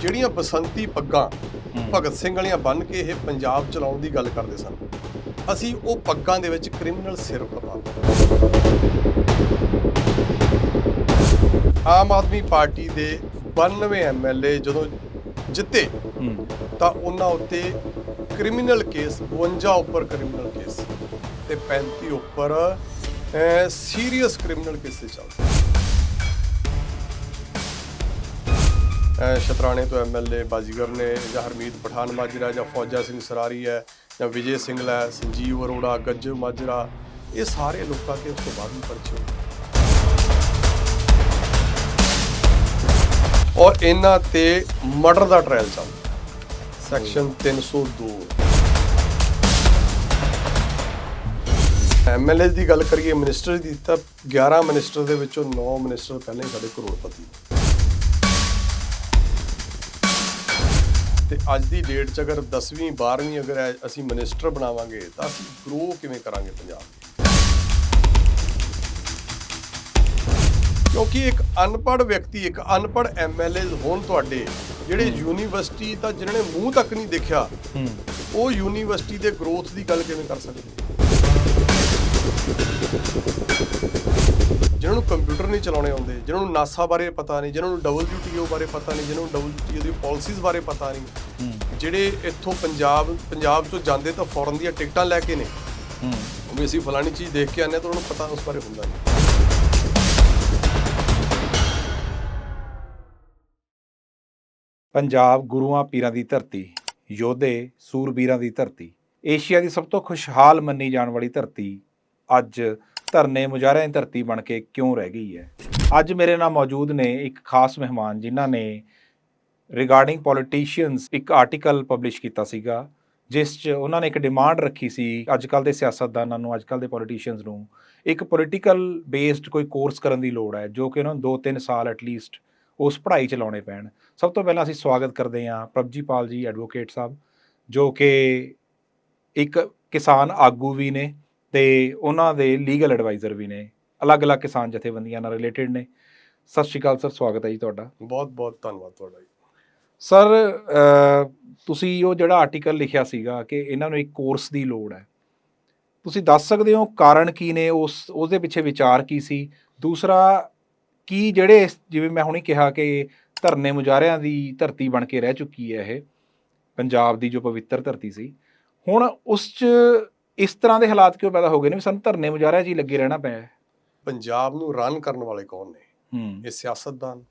ਜਿਹੜੀਆਂ ਬਸੰਤੀ ਪੱਗਾਂ ਭਗਤ ਸਿੰਘ ਵਾਲੀਆਂ ਬੰਨ ਕੇ ਇਹ ਪੰਜਾਬ ਚਲਾਉਣ ਦੀ ਗੱਲ ਕਰਦੇ ਸਨ ਅਸੀਂ ਉਹ ਪੱਗਾਂ ਦੇ ਵਿੱਚ ਕ੍ਰਿਮੀਨਲ ਸਿਰ ਖਪਾ ਆਮ ਆਦਮੀ ਪਾਰਟੀ ਦੇ 92 ਐਮਐਲਏ ਜਦੋਂ ਜਿੱਤੇ ਤਾਂ ਉਹਨਾਂ ਉੱਤੇ ਕ੍ਰਿਮੀਨਲ ਕੇਸ 52 ਉੱਪਰ ਕ੍ਰਿਮੀਨਲ ਕੇਸ ਤੇ 35 ਉੱਪਰ ਸੀਰੀਅਸ ਕ੍ਰਿਮੀਨਲ ਕੇਸ ਚੱਲਦੇ। ਸ਼ਤਰਾਣੇ ਤੋਂ ਐਮਐਲਏ ਬਾਜੀਗਰ ਨੇ ਜਾਂ ਹਰਮੀਤ ਪਠਾਨ ਮਾਜਰਾ ਜਾਂ ਫੌਜਾ ਸਿੰਘ ਸਰਾਰੀ ਹੈ ਜਾਂ ਵਿਜੇ ਸਿੰਘਲਾ ਹੈ ਸੰਜੀਵ ਅਰੋੜਾ ਗੱਜੂ ਮਾਜਰਾ, ਇਹ ਸਾਰੇ ਲੋਕਾਂ ਕੇ ਉਸ ਤੋਂ ਬਾਅਦ ਵੀ ਪਰਚੇ ਹੋਏ। ਔਰ ਇਹਨਾਂ ਤੇ ਮਰਡਰ ਦਾ ਟ੍ਰਾਇਲ ਚੱਲਦਾ ਸੈਕਸ਼ਨ 302 ਐਮਐਲਏ ਦੀ। ਗੱਲ ਕਰੀਏ ਮਿਨਿਸਟਰ ਦੀ ਤਾਂ 11 ਮਿਨਿਸਟਰ ਦੇ ਵਿੱਚੋਂ 9 ਮਿਨਿਸਟਰ ਪਹਿਲਾਂ ਹੀ ਸਾਡੇ ਕਰੋੜਪਤੀ ਤੇ ਅੱਜ ਦੀ ਡੇਟ 'ਚ ਅਗਰ 10ਵੀਂ 12ਵੀਂ ਅਗਰ ਅਸੀਂ ਮਿਨਿਸਟਰ ਬਣਾਵਾਂਗੇ ਤਾਂ ਅਸੀਂ ਗਰੋ ਕਿਵੇਂ ਕਰਾਂਗੇ ਪੰਜਾਬ? ਕਿਉਂਕਿ ਇੱਕ ਅਨਪੜ੍ਹ ਵਿਅਕਤੀ ਇੱਕ ਅਨਪੜ੍ਹ ਐਮਐਲਏ ਹੋਣ ਤੁਹਾਡੇ ਜਿਹੜੇ ਯੂਨੀਵਰਸਿਟੀ ਤਾਂ ਜਿਨ੍ਹਾਂ ਨੇ ਮੂੰਹ ਤੱਕ ਨਹੀਂ ਦੇਖਿਆ ਉਹ ਯੂਨੀਵਰਸਿਟੀ ਦੇ ਗਰੋਥ ਦੀ ਗੱਲ ਕਿਵੇਂ ਕਰ ਸਕਦੇ? ਜਿਹਨਾਂ ਨੂੰ ਕੰਪਿਊਟਰ ਨਹੀਂ ਚਲਾਉਣੇ ਆਉਂਦੇ ਜਿਹਨਾਂ ਨੂੰ ਨਾਸਾ ਬਾਰੇ ਪਤਾ ਨਹੀਂ ਜਿਹਨਾਂ ਨੂੰ WTO ਬਾਰੇ ਪਤਾ ਨਹੀਂ ਜਿਹਨਾਂ ਨੂੰ WTO ਦੀ ਪਾਲਿਸੀਜ਼ ਬਾਰੇ ਪਤਾ ਨਹੀਂ ਜਿਹੜੇ ਇੱਥੋਂ ਪੰਜਾਬ ਪੰਜਾਬ ਤੋਂ ਜਾਂਦੇ ਤਾਂ ਫੋਰਨ ਦੀਆਂ ਟਿਕਟਾਂ ਲੈ ਕੇ ਨੇ। ਹੂੰ। ਵੀ ਅਸੀਂ ਫਲਾਣੀ ਚੀਜ਼ ਦੇਖ ਕੇ ਆਨੇ ਤਾਂ ਉਹਨਾਂ ਨੂੰ ਪਤਾ ਉਸ ਬਾਰੇ ਹੁੰਦਾ ਨਹੀਂ। ਪੰਜਾਬ ਗੁਰੂਆਂ ਪੀਰਾਂ ਦੀ ਧਰਤੀ ਯੋਧੇ ਸੂਰਬੀਰਾਂ ਦੀ ਧਰਤੀ ਏਸ਼ੀਆ ਦੀ ਸਭ ਤੋਂ ਖੁਸ਼ਹਾਲ ਮੰਨੀ ਜਾਣ ਵਾਲੀ ਧਰਤੀ ਅੱਜ ਧਰਨੇ ਮੁਜ਼ਾਹਰਿਆਂ ਦੀ ਧਰਤੀ ਬਣ ਕੇ ਕਿਉਂ ਰਹਿ ਗਈ ਹੈ? ਅੱਜ ਮੇਰੇ ਨਾਲ ਮੌਜੂਦ ਨੇ ਇੱਕ ਖਾਸ ਮਹਿਮਾਨ ਜਿਨ੍ਹਾਂ ਨੇ ਰਿਗਾਰਡਿੰਗ ਪੋਲੀਟੀਸ਼ੀਅਨਸ ਇੱਕ ਆਰਟੀਕਲ ਪਬਲਿਸ਼ ਕੀਤਾ ਸੀਗਾ, ਜਿਸ 'ਚ ਉਹਨਾਂ ਨੇ ਇੱਕ ਡਿਮਾਂਡ ਰੱਖੀ ਸੀ ਅੱਜ ਕੱਲ ਦੇ ਸਿਆਸਤਦਾਨਾਂ ਨੂੰ ਅੱਜ ਕੱਲ ਦੇ ਪੋਲੀਟੀਸ਼ੀਅਨਸ ਨੂੰ। ਇੱਕ ਪੋਲੀਟੀਕਲ ਬੇਸਡ ਕੋਈ ਕੋਰਸ ਕਰਨ ਦੀ ਲੋੜ ਹੈ, ਜੋ ਕਿ ਉਹਨਾਂ ਨੂੰ 2-3 ਸਾਲ ਐਟਲੀਸਟ ਉਸ ਪੜ੍ਹਾਈ ਚ ਲਾਉਣੇ ਪੈਣ। ਸਭ ਤੋਂ ਪਹਿਲਾਂ ਅਸੀਂ ਸਵਾਗਤ ਕਰਦੇ ਹਾਂ ਪ੍ਰਭਜੀਪਾਲ ਜੀ ਐਡਵੋਕੇਟ ਸਾਹਿਬ, ਜੋ ਕਿ ਇੱਕ ਕਿਸਾਨ ਆਗੂ ਵੀ ਨੇ ਤੇ ਉਹਨਾਂ ਦੇ ਲੀਗਲ ਐਡਵਾਈਜ਼ਰ ਵੀ ਨੇ। ਅਲੱਗ-ਅਲੱਗ ਕਿਸਾਨ ਜਥੇਬੰਦੀਆਂ ਨਾਲ ਰਿਲੇਟਡ ਨੇ। ਸਤਿ ਸ਼੍ਰੀ ਅਕਾਲ ਸਰ ਸਵਾਗਤ ਹੈ ਜੀ ਤੁਹਾਡਾ। ਬਹੁਤ ਬਹੁਤ ਧੰਨਵਾਦ ਤੁਹਾਡਾ ਜੀ। ਸਰ ਤੁਸੀਂ ਉਹ ਜਿਹੜਾ ਆਰਟੀਕਲ ਲਿਖਿਆ ਸੀਗਾ ਕਿ ਇਹਨਾਂ ਨੂੰ ਇੱਕ ਕੋਰਸ ਦੀ ਲੋੜ ਹੈ। ਤੁਸੀਂ ਦੱਸ ਸਕਦੇ ਹੋ ਕਾਰਨ ਕੀ ਨੇ ਉਸ ਉਹਦੇ ਪਿੱਛੇ ਵਿਚਾਰ ਕੀ ਸੀ? ਦੂਸਰਾ ਕੀ ਜਿਹੜੇ ਜਿਵੇਂ ਮੈਂ ਹੁਣੇ ਕਿਹਾ ਕਿ ਧਰਨੇ ਮੁਜ਼ਾਹਰਿਆਂ ਦੀ ਧਰਤੀ ਬਣ ਕੇ ਰਹਿ ਚੁੱਕੀ ਹੈ ਇਹ। ਪੰਜਾਬ ਦੀ ਜੋ ਪਵਿੱਤਰ ਧਰਤੀ ਸੀ। ਹੁਣ ਉਸ 'ਚ ਇਸ ਤਰ੍ਹਾਂ ਦੇ ਹਾਲਾਤ ਕਿਉਂ ਪੈਦਾ ਹੋ ਗਏ ਨੇ ਵੀ ਸਾਨੂੰ ਧਰਨੇ ਮੁਜ਼ਾਹਰਿਆਂ 'ਚ ਹੀ ਲੱਗੇ ਰਹਿਣਾ ਪਿਆ ਹੈ? ਪੰਜਾਬ ਨੂੰ ਰਨ ਕਰਨ ਵਾਲੇ ਕੌਣ ਨੇ? ਹੂੰ। ਇਹ ਸਿਆਸਤਦਾਨ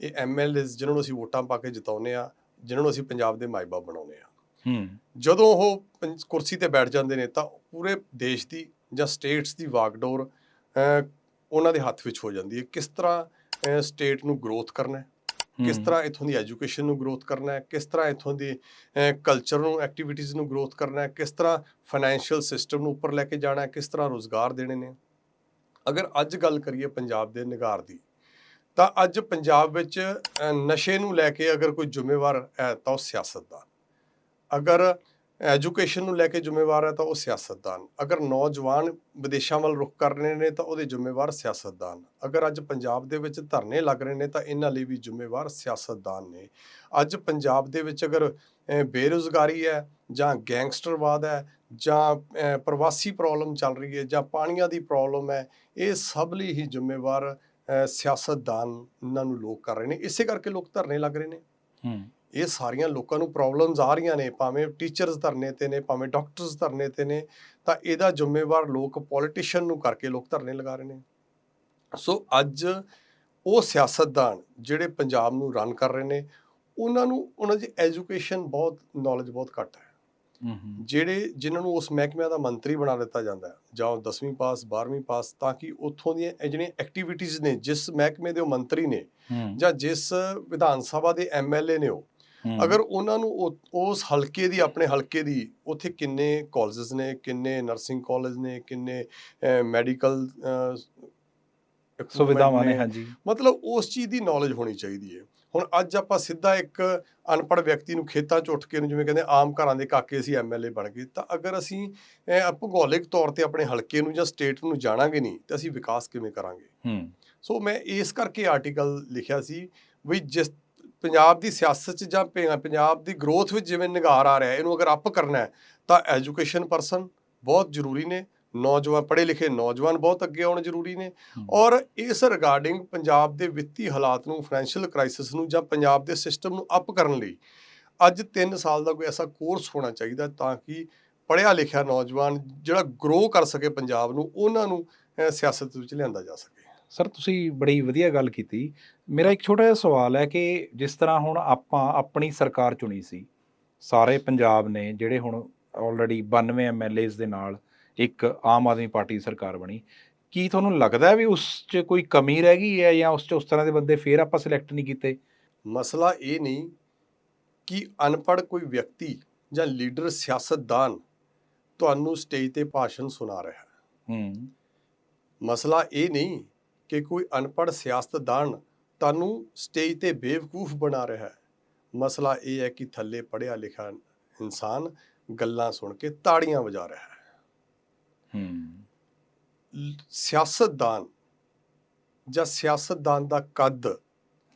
ਇਹ ਐਮਐਲਏਜ਼ ਜਿਨ੍ਹਾਂ ਨੂੰ ਅਸੀਂ ਵੋਟਾਂ ਪਾ ਕੇ ਜਿਤਾਉਂਦੇ ਆ ਜਿਨ੍ਹਾਂ ਨੂੰ ਅਸੀਂ ਪੰਜਾਬ ਦੇ ਮਾਈ ਬਾਪ ਬਣਾਉਂਦੇ ਆ ਹੂੰ। ਜਦੋਂ ਉਹ ਪੰਜ- ਕੁਰਸੀ ਤੇ ਬੈਠ ਜਾਂਦੇ ਨੇ ਤਾਂ ਪੂਰੇ ਦੇਸ਼ ਦੀ ਜਾਂ ਸਟੇਟਸ ਦੀ ਵਾਗਡੋਰ ਅਹ, ਉਹਨਾਂ ਦੇ ਹੱਥ ਵਿੱਚ ਹੋ ਜਾਂਦੀ ਹੈ। ਕਿਸ ਤਰ੍ਹਾਂ ਸਟੇਟ ਨੂੰ ਗਰੋਥ ਕਰਨਾ ਹੈ? ਕਿਸ ਤਰ੍ਹਾਂ ਇਥੋਂ ਦੀ ਐਜੂਕੇਸ਼ਨ ਨੂੰ ਗਰੋਥ ਕਰਨਾ ਹੈ ਕਿਸ ਤਰ੍ਹਾਂ ਇਥੋਂ ਦੀ ਕਲਚਰ ਨੂੰ ਐਕਟੀਵਿਟੀਜ਼ ਨੂੰ ਗਰੋਥ ਕਰਨਾ ਹੈ ਕਿਸ ਤਰ੍ਹਾਂ ਫਾਈਨੈਂਸ਼ੀਅਲ ਸਿਸਟਮ ਨੂੰ ਉੱਪਰ ਲੈ ਕੇ ਜਾਣਾ ਹੈ ਕਿਸ ਤਰ੍ਹਾਂ ਰੋਜ਼ਗਾਰ ਦੇਣੇ ਨੇ। ਅਗਰ ਅੱਜ ਗੱਲ ਕਰੀਏ ਪੰਜਾਬ ਦੇ ਨਿਗਾਰ ਦੀ ਤਾਂ ਅੱਜ ਪੰਜਾਬ ਵਿੱਚ ਨਸ਼ੇ ਨੂੰ ਲੈ ਕੇ ਅਗਰ ਕੋਈ ਜ਼ਿੰਮੇਵਾਰ ਹੈ ਤਾਂ ਉਹ ਸਿਆਸਤਦਾਨ ਅਗਰ ਐਜੂਕੇਸ਼ਨ ਨੂੰ ਲੈ ਕੇ ਜ਼ਿੰਮੇਵਾਰ ਹੈ ਤਾਂ ਉਹ ਸਿਆਸਤਦਾਨ। ਅਗਰ ਨੌਜਵਾਨ ਵਿਦੇਸ਼ਾਂ ਵੱਲ ਰੁਖ ਕਰ ਰਹੇ ਨੇ ਤਾਂ ਉਹਦੇ ਜ਼ਿੰਮੇਵਾਰ ਸਿਆਸਤਦਾਨ। ਅਗਰ ਅੱਜ ਪੰਜਾਬ ਦੇ ਵਿੱਚ ਧਰਨੇ ਲੱਗ ਰਹੇ ਨੇ ਤਾਂ ਇਹਨਾਂ ਲਈ ਵੀ ਜ਼ਿੰਮੇਵਾਰ ਸਿਆਸਤਦਾਨ ਨੇ। ਅੱਜ ਪੰਜਾਬ ਦੇ ਵਿੱਚ ਅਗਰ ਅਹ, ਬੇਰੁਜ਼ਗਾਰੀ ਹੈ ਜਾਂ ਗੈਂਗਸਟਰਵਾਦ ਹੈ ਜਾਂ ਪ੍ਰਵਾਸੀ ਪ੍ਰੋਬਲਮ ਚੱਲ ਰਹੀ ਹੈ ਜਾਂ ਪਾਣੀਆਂ ਦੀ ਪ੍ਰੋਬਲਮ ਹੈ ਇਹ ਸਭ ਲਈ ਹੀ ਜ਼ਿੰਮੇਵਾਰ ਸਿਆਸਤਦਾਨ ਇਹਨਾਂ ਨੂੰ ਲੋਕ ਕਰ ਰਹੇ ਨੇ। ਇਸੇ ਕਰਕੇ ਲੋਕ ਧਰਨੇ ਲੱਗ ਰਹੇ ਨੇ। ਹੂੰ। ਇਹ ਸਾਰੀਆਂ ਲੋਕਾਂ ਨੂੰ ਪ੍ਰੋਬਲਮਸ ਆ ਰਹੀਆਂ ਨੇ ਭਾਵੇਂ ਟੀਚਰਸ ਧਰਨੇ ਤੇ ਨੇ ਭਾਵੇਂ ਡਾਕਟਰਸ ਧਰਨੇ ਤੇ ਨੇ ਤਾਂ ਇਹਦਾ ਜ਼ਿੰਮੇਵਾਰ ਲੋਕ ਪੋਲੀਟੀਸ਼ੀਅਨ ਨੂੰ ਕਰਕੇ ਲੋਕ ਧਰਨੇ ਲਗਾ ਰਹੇ ਨੇ। ਸੋ ਅੱਜ ਉਹ ਸਿਆਸਤਦਾਨ ਜਿਹੜੇ ਪੰਜਾਬ ਨੂੰ ਰਨ ਕਰ ਰਹੇ ਨੇ ਉਹਨਾਂ ਨੂੰ ਉਹਨਾਂ ਦੀ ਐਜੂਕੇਸ਼ਨ ਬਹੁਤ ਨੌਲੇਜ ਬਹੁਤ ਘੱਟ ਹੈ। ਜਿਹੜੇ ਜਿਨ੍ਹਾਂ ਨੂੰ ਉਸ ਮਹਿਕਮੇ ਦਾ ਮੰਤਰੀ ਬਣਾ ਦਿੱਤਾ ਜਾਂਦਾ ਹੈ ਜਾਂ ਉਹ 10ਵੀਂ ਪਾਸ 12ਵੀਂ ਪਾਸ ਤਾਂ ਕਿ ਉੱਥੋਂ ਦੀਆਂ ਇਹ ਜਿਹੜੀਆਂ ਐਕਟੀਵਿਟੀਜ਼ ਨੇ ਜਿਸ ਮਹਿਕਮੇ ਦੇ ਉਹ ਮੰਤਰੀ ਨੇ ਜਾਂ ਜਿਸ ਵਿਧਾਨ ਸਭਾ ਦੇ ਐਮਐਲਏ ਨੇ ਉਹ। ਅਗਰ ਉਹਨਾਂ ਨੂੰ ਉਸ ਹਲਕੇ ਦੀ ਆਪਣੇ ਹਲਕੇ ਦੀ ਉੱਥੇ ਕਿੰਨੇ ਕਾਲਜਸ ਨੇ ਕਿੰਨੇ ਨਰਸਿੰਗ ਕਾਲਜ ਨੇ ਕਿੰਨੇ ਮੈਡੀਕਲ ਸੁਵਿਧਾਵਾਂ ਨੇ ਹਾਂਜੀ। ਮਤਲਬ ਉਸ ਚੀਜ਼ ਦੀ ਨੌਲੇਜ ਹੋਣੀ ਚਾਹੀਦੀ ਹੈ। ਹੁਣ ਅੱਜ ਆਪਾਂ ਸਿੱਧਾ ਇੱਕ ਅਨਪੜ੍ਹ ਵਿਅਕਤੀ ਨੂੰ ਖੇਤਾਂ 'ਚ ਉੱਠ ਕੇ ਨੂੰ ਜਿਵੇਂ ਕਹਿੰਦੇ ਆਮ ਘਰਾਂ ਦੇ ਕਾਕੇ ਅਸੀਂ ਐਮਐਲਏ ਬਣ ਗਏ ਤਾਂ ਅਗਰ ਅਸੀਂ ਭੂਗੋਲਿਕ ਤੌਰ ਤੇ ਆਪਣੇ ਹਲਕੇ ਨੂੰ ਜਾਂ ਸਟੇਟ ਨੂੰ ਜਾਣਾਂਗੇ ਨਹੀਂ ਤਾਂ ਅਸੀਂ ਵਿਕਾਸ ਕਿਵੇਂ ਕਰਾਂਗੇ? ਹੂੰ। ਸੋ ਮੈਂ ਇਸ ਕਰਕੇ ਆਰਟੀਕਲ ਲਿਖਿਆ ਸੀ ਵੀ ਜਿਸ ਪੰਜਾਬ ਦੀ ਸਿਆਸਤ 'ਚ ਜਾਂ ਪੰਜਾਬ ਦੀ ਗਰੋਥ ਵਿੱਚ ਜਿਵੇਂ ਨਿਗਾਰ ਆ ਰਿਹਾ ਇਹਨੂੰ ਅਗਰ ਅਪ ਕਰਨਾ ਹੈ ਤਾਂ ਐਜੂਕੇਸ਼ਨ ਪਰਸਨ ਬਹੁਤ ਜ਼ਰੂਰੀ ਨੇ ਨੌਜਵਾਨ ਪੜ੍ਹੇ ਲਿਖੇ ਨੌਜਵਾਨ ਬਹੁਤ ਅੱਗੇ ਆਉਣ ਜ਼ਰੂਰੀ ਨੇ। ਔਰ ਇਸ ਰਿਗਾਰਡਿੰਗ ਪੰਜਾਬ ਦੇ ਵਿੱਤੀ ਹਾਲਾਤ ਨੂੰ ਫਾਈਨੈਂਸ਼ੀਅਲ ਕ੍ਰਾਈਸਿਸ ਨੂੰ ਜਾਂ ਪੰਜਾਬ ਦੇ ਸਿਸਟਮ ਨੂੰ ਅਪ ਕਰਨ ਲਈ ਅੱਜ 3 ਸਾਲ ਦਾ ਕੋਈ ਐਸਾ ਕੋਰਸ ਹੋਣਾ ਚਾਹੀਦਾ ਤਾਂ ਕਿ ਪੜ੍ਹਿਆ ਲਿਖਿਆ ਨੌਜਵਾਨ ਜਿਹੜਾ ਗਰੋ ਕਰ ਸਕੇ ਪੰਜਾਬ ਨੂੰ ਉਹਨਾਂ ਨੂੰ ਸਿਆਸਤ ਵਿੱਚ ਲਿਆਂਦਾ ਜਾ ਸਕੇ ਸਰ ਤੁਸੀਂ ਬੜੀ ਵਧੀਆ ਗੱਲ ਕੀਤੀ। ਮੇਰਾ ਇੱਕ ਛੋਟਾ ਜਿਹਾ ਸਵਾਲ ਹੈ ਕਿ ਜਿਸ ਤਰ੍ਹਾਂ ਹੁਣ ਆਪਾਂ ਆਪਣੀ ਸਰਕਾਰ ਚੁਣੀ ਸੀ ਸਾਰੇ ਪੰਜਾਬ ਨੇ ਜਿਹੜੇ ਹੁਣ ਆਲਰੇਡੀ 92 ਐਮਐਲਏਜ਼ ਦੇ ਨਾਲ ਇੱਕ ਆਮ ਆਦਮੀ ਪਾਰਟੀ ਦੀ ਸਰਕਾਰ ਬਣੀ ਕੀ ਤੁਹਾਨੂੰ ਲੱਗਦਾ ਵੀ ਉਸ 'ਚ ਕੋਈ ਕਮੀ ਰਹਿ ਗਈ ਹੈ ਜਾਂ ਉਸ 'ਚ ਉਸ ਤਰ੍ਹਾਂ ਦੇ ਬੰਦੇ ਫੇਰ ਆਪਾਂ ਸਿਲੈਕਟ ਨਹੀਂ ਕੀਤੇ? ਮਸਲਾ ਇਹ ਨਹੀਂ ਕਿ ਅਨਪੜ੍ਹ ਕੋਈ ਵਿਅਕਤੀ ਜਾਂ ਲੀਡਰ ਸਿਆਸਤਦਾਨ ਤੁਹਾਨੂੰ ਸਟੇਜ ਤੇ ਭਾਸ਼ਣ ਸੁਣਾ ਰਿਹਾ। ਹੈ ਹੂੰ। ਮਸਲਾ ਇਹ ਨਹੀਂ ਕਿ ਕੋਈ ਅਨਪੜ੍ਹ ਸਿਆਸਤਦਾਨ ਤੁਹਾਨੂੰ ਸਟੇਜ ਤੇ ਬੇਵਕੂਫ ਬਣਾ ਰਿਹਾ ਹੈ। ਮਸਲਾ ਇਹ ਹੈ ਕਿ ਥੱਲੇ ਪੜ੍ਹਿਆ ਲਿਖਿਆ ਇਨਸਾਨ ਗੱਲਾਂ ਸੁਣ ਕੇ ਤਾੜੀਆਂ ਵਜਾ ਰਿਹਾ ਹੈ। ਸਿਆਸਤਦਾਨ ਜਾਂ ਸਿਆਸਤਦਾਨ ਦਾ ਕੱਦ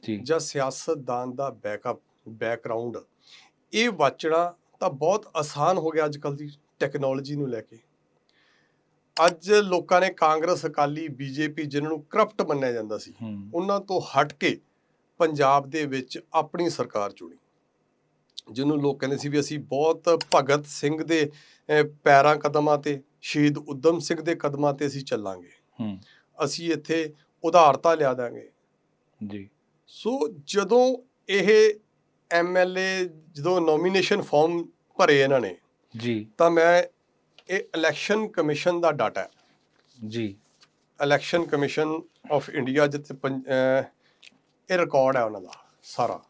ਜੀ। ਜਾਂ ਸਿਆਸਤਦਾਨ ਦਾ ਬੈਕਅਪ ਬੈਕਗ੍ਰਾਉਂਡ ਇਹ ਵਾਚਣਾ ਤਾਂ ਬਹੁਤ ਆਸਾਨ ਹੋ ਗਿਆ ਅੱਜ ਕੱਲ ਦੀ ਟੈਕਨੋਲੋਜੀ ਨੂੰ ਲੈ ਕੇ। ਅੱਜ ਲੋਕਾਂ ਨੇ ਕਾਂਗਰਸ ਅਕਾਲੀ ਬੀਜੇਪੀ ਜਿਨ੍ਹਾਂ ਨੂੰ ਕਰਪਟ ਮੰਨਿਆ ਜਾਂਦਾ ਸੀ ਉਹਨਾਂ ਤੋਂ ਹਟ ਕੇ ਪੰਜਾਬ ਦੇ ਵਿੱਚ ਆਪਣੀ ਸਰਕਾਰ ਚੁਣੀ। ਜਿਹਨੂੰ ਲੋਕ ਕਹਿੰਦੇ ਸੀ ਵੀ ਅਸੀਂ ਬਹੁਤ ਭਗਤ ਸਿੰਘ ਦੇ ਪੈਰਾਂ ਕਦਮਾਂ ਤੇ ਸ਼ਹੀਦ ਉਦਮ ਸਿੰਘ ਦੇ ਕਦਮਾਂ ਤੇ ਅਸੀਂ ਚੱਲਾਂਗੇ। ਹੂੰ। ਅਸੀਂ ਇੱਥੇ ਉਦਾਰਤਾ ਲਿਆ ਦਾਂਗੇ। ਜੀ। ਸੋ ਜਦੋਂ ਇਹ ਐਮਐਲਏ ਜਦੋਂ ਨੋਮੀਨੇਸ਼ਨ ਫਾਰਮ ਭਰੇ ਇਹਨਾਂ ਨੇ ਜੀ। ਤਾਂ ਮੈਂ ਇਹ ਇਲੈਕਸ਼ਨ ਕਮਿਸ਼ਨ ਦਾ ਡਾਟਾ ਹੈ। ਜੀ। ਇਲੈਕਸ਼ਨ ਕਮਿਸ਼ਨ ਆਫ ਇੰਡੀਆ ਜਿੱਥੇ ਪੰਜ- ਅਹ ਇਹ ਰਿਕਾਰਡ ਹੈ ਉਹਨਾਂ ਦਾ ਸਾਰਾ।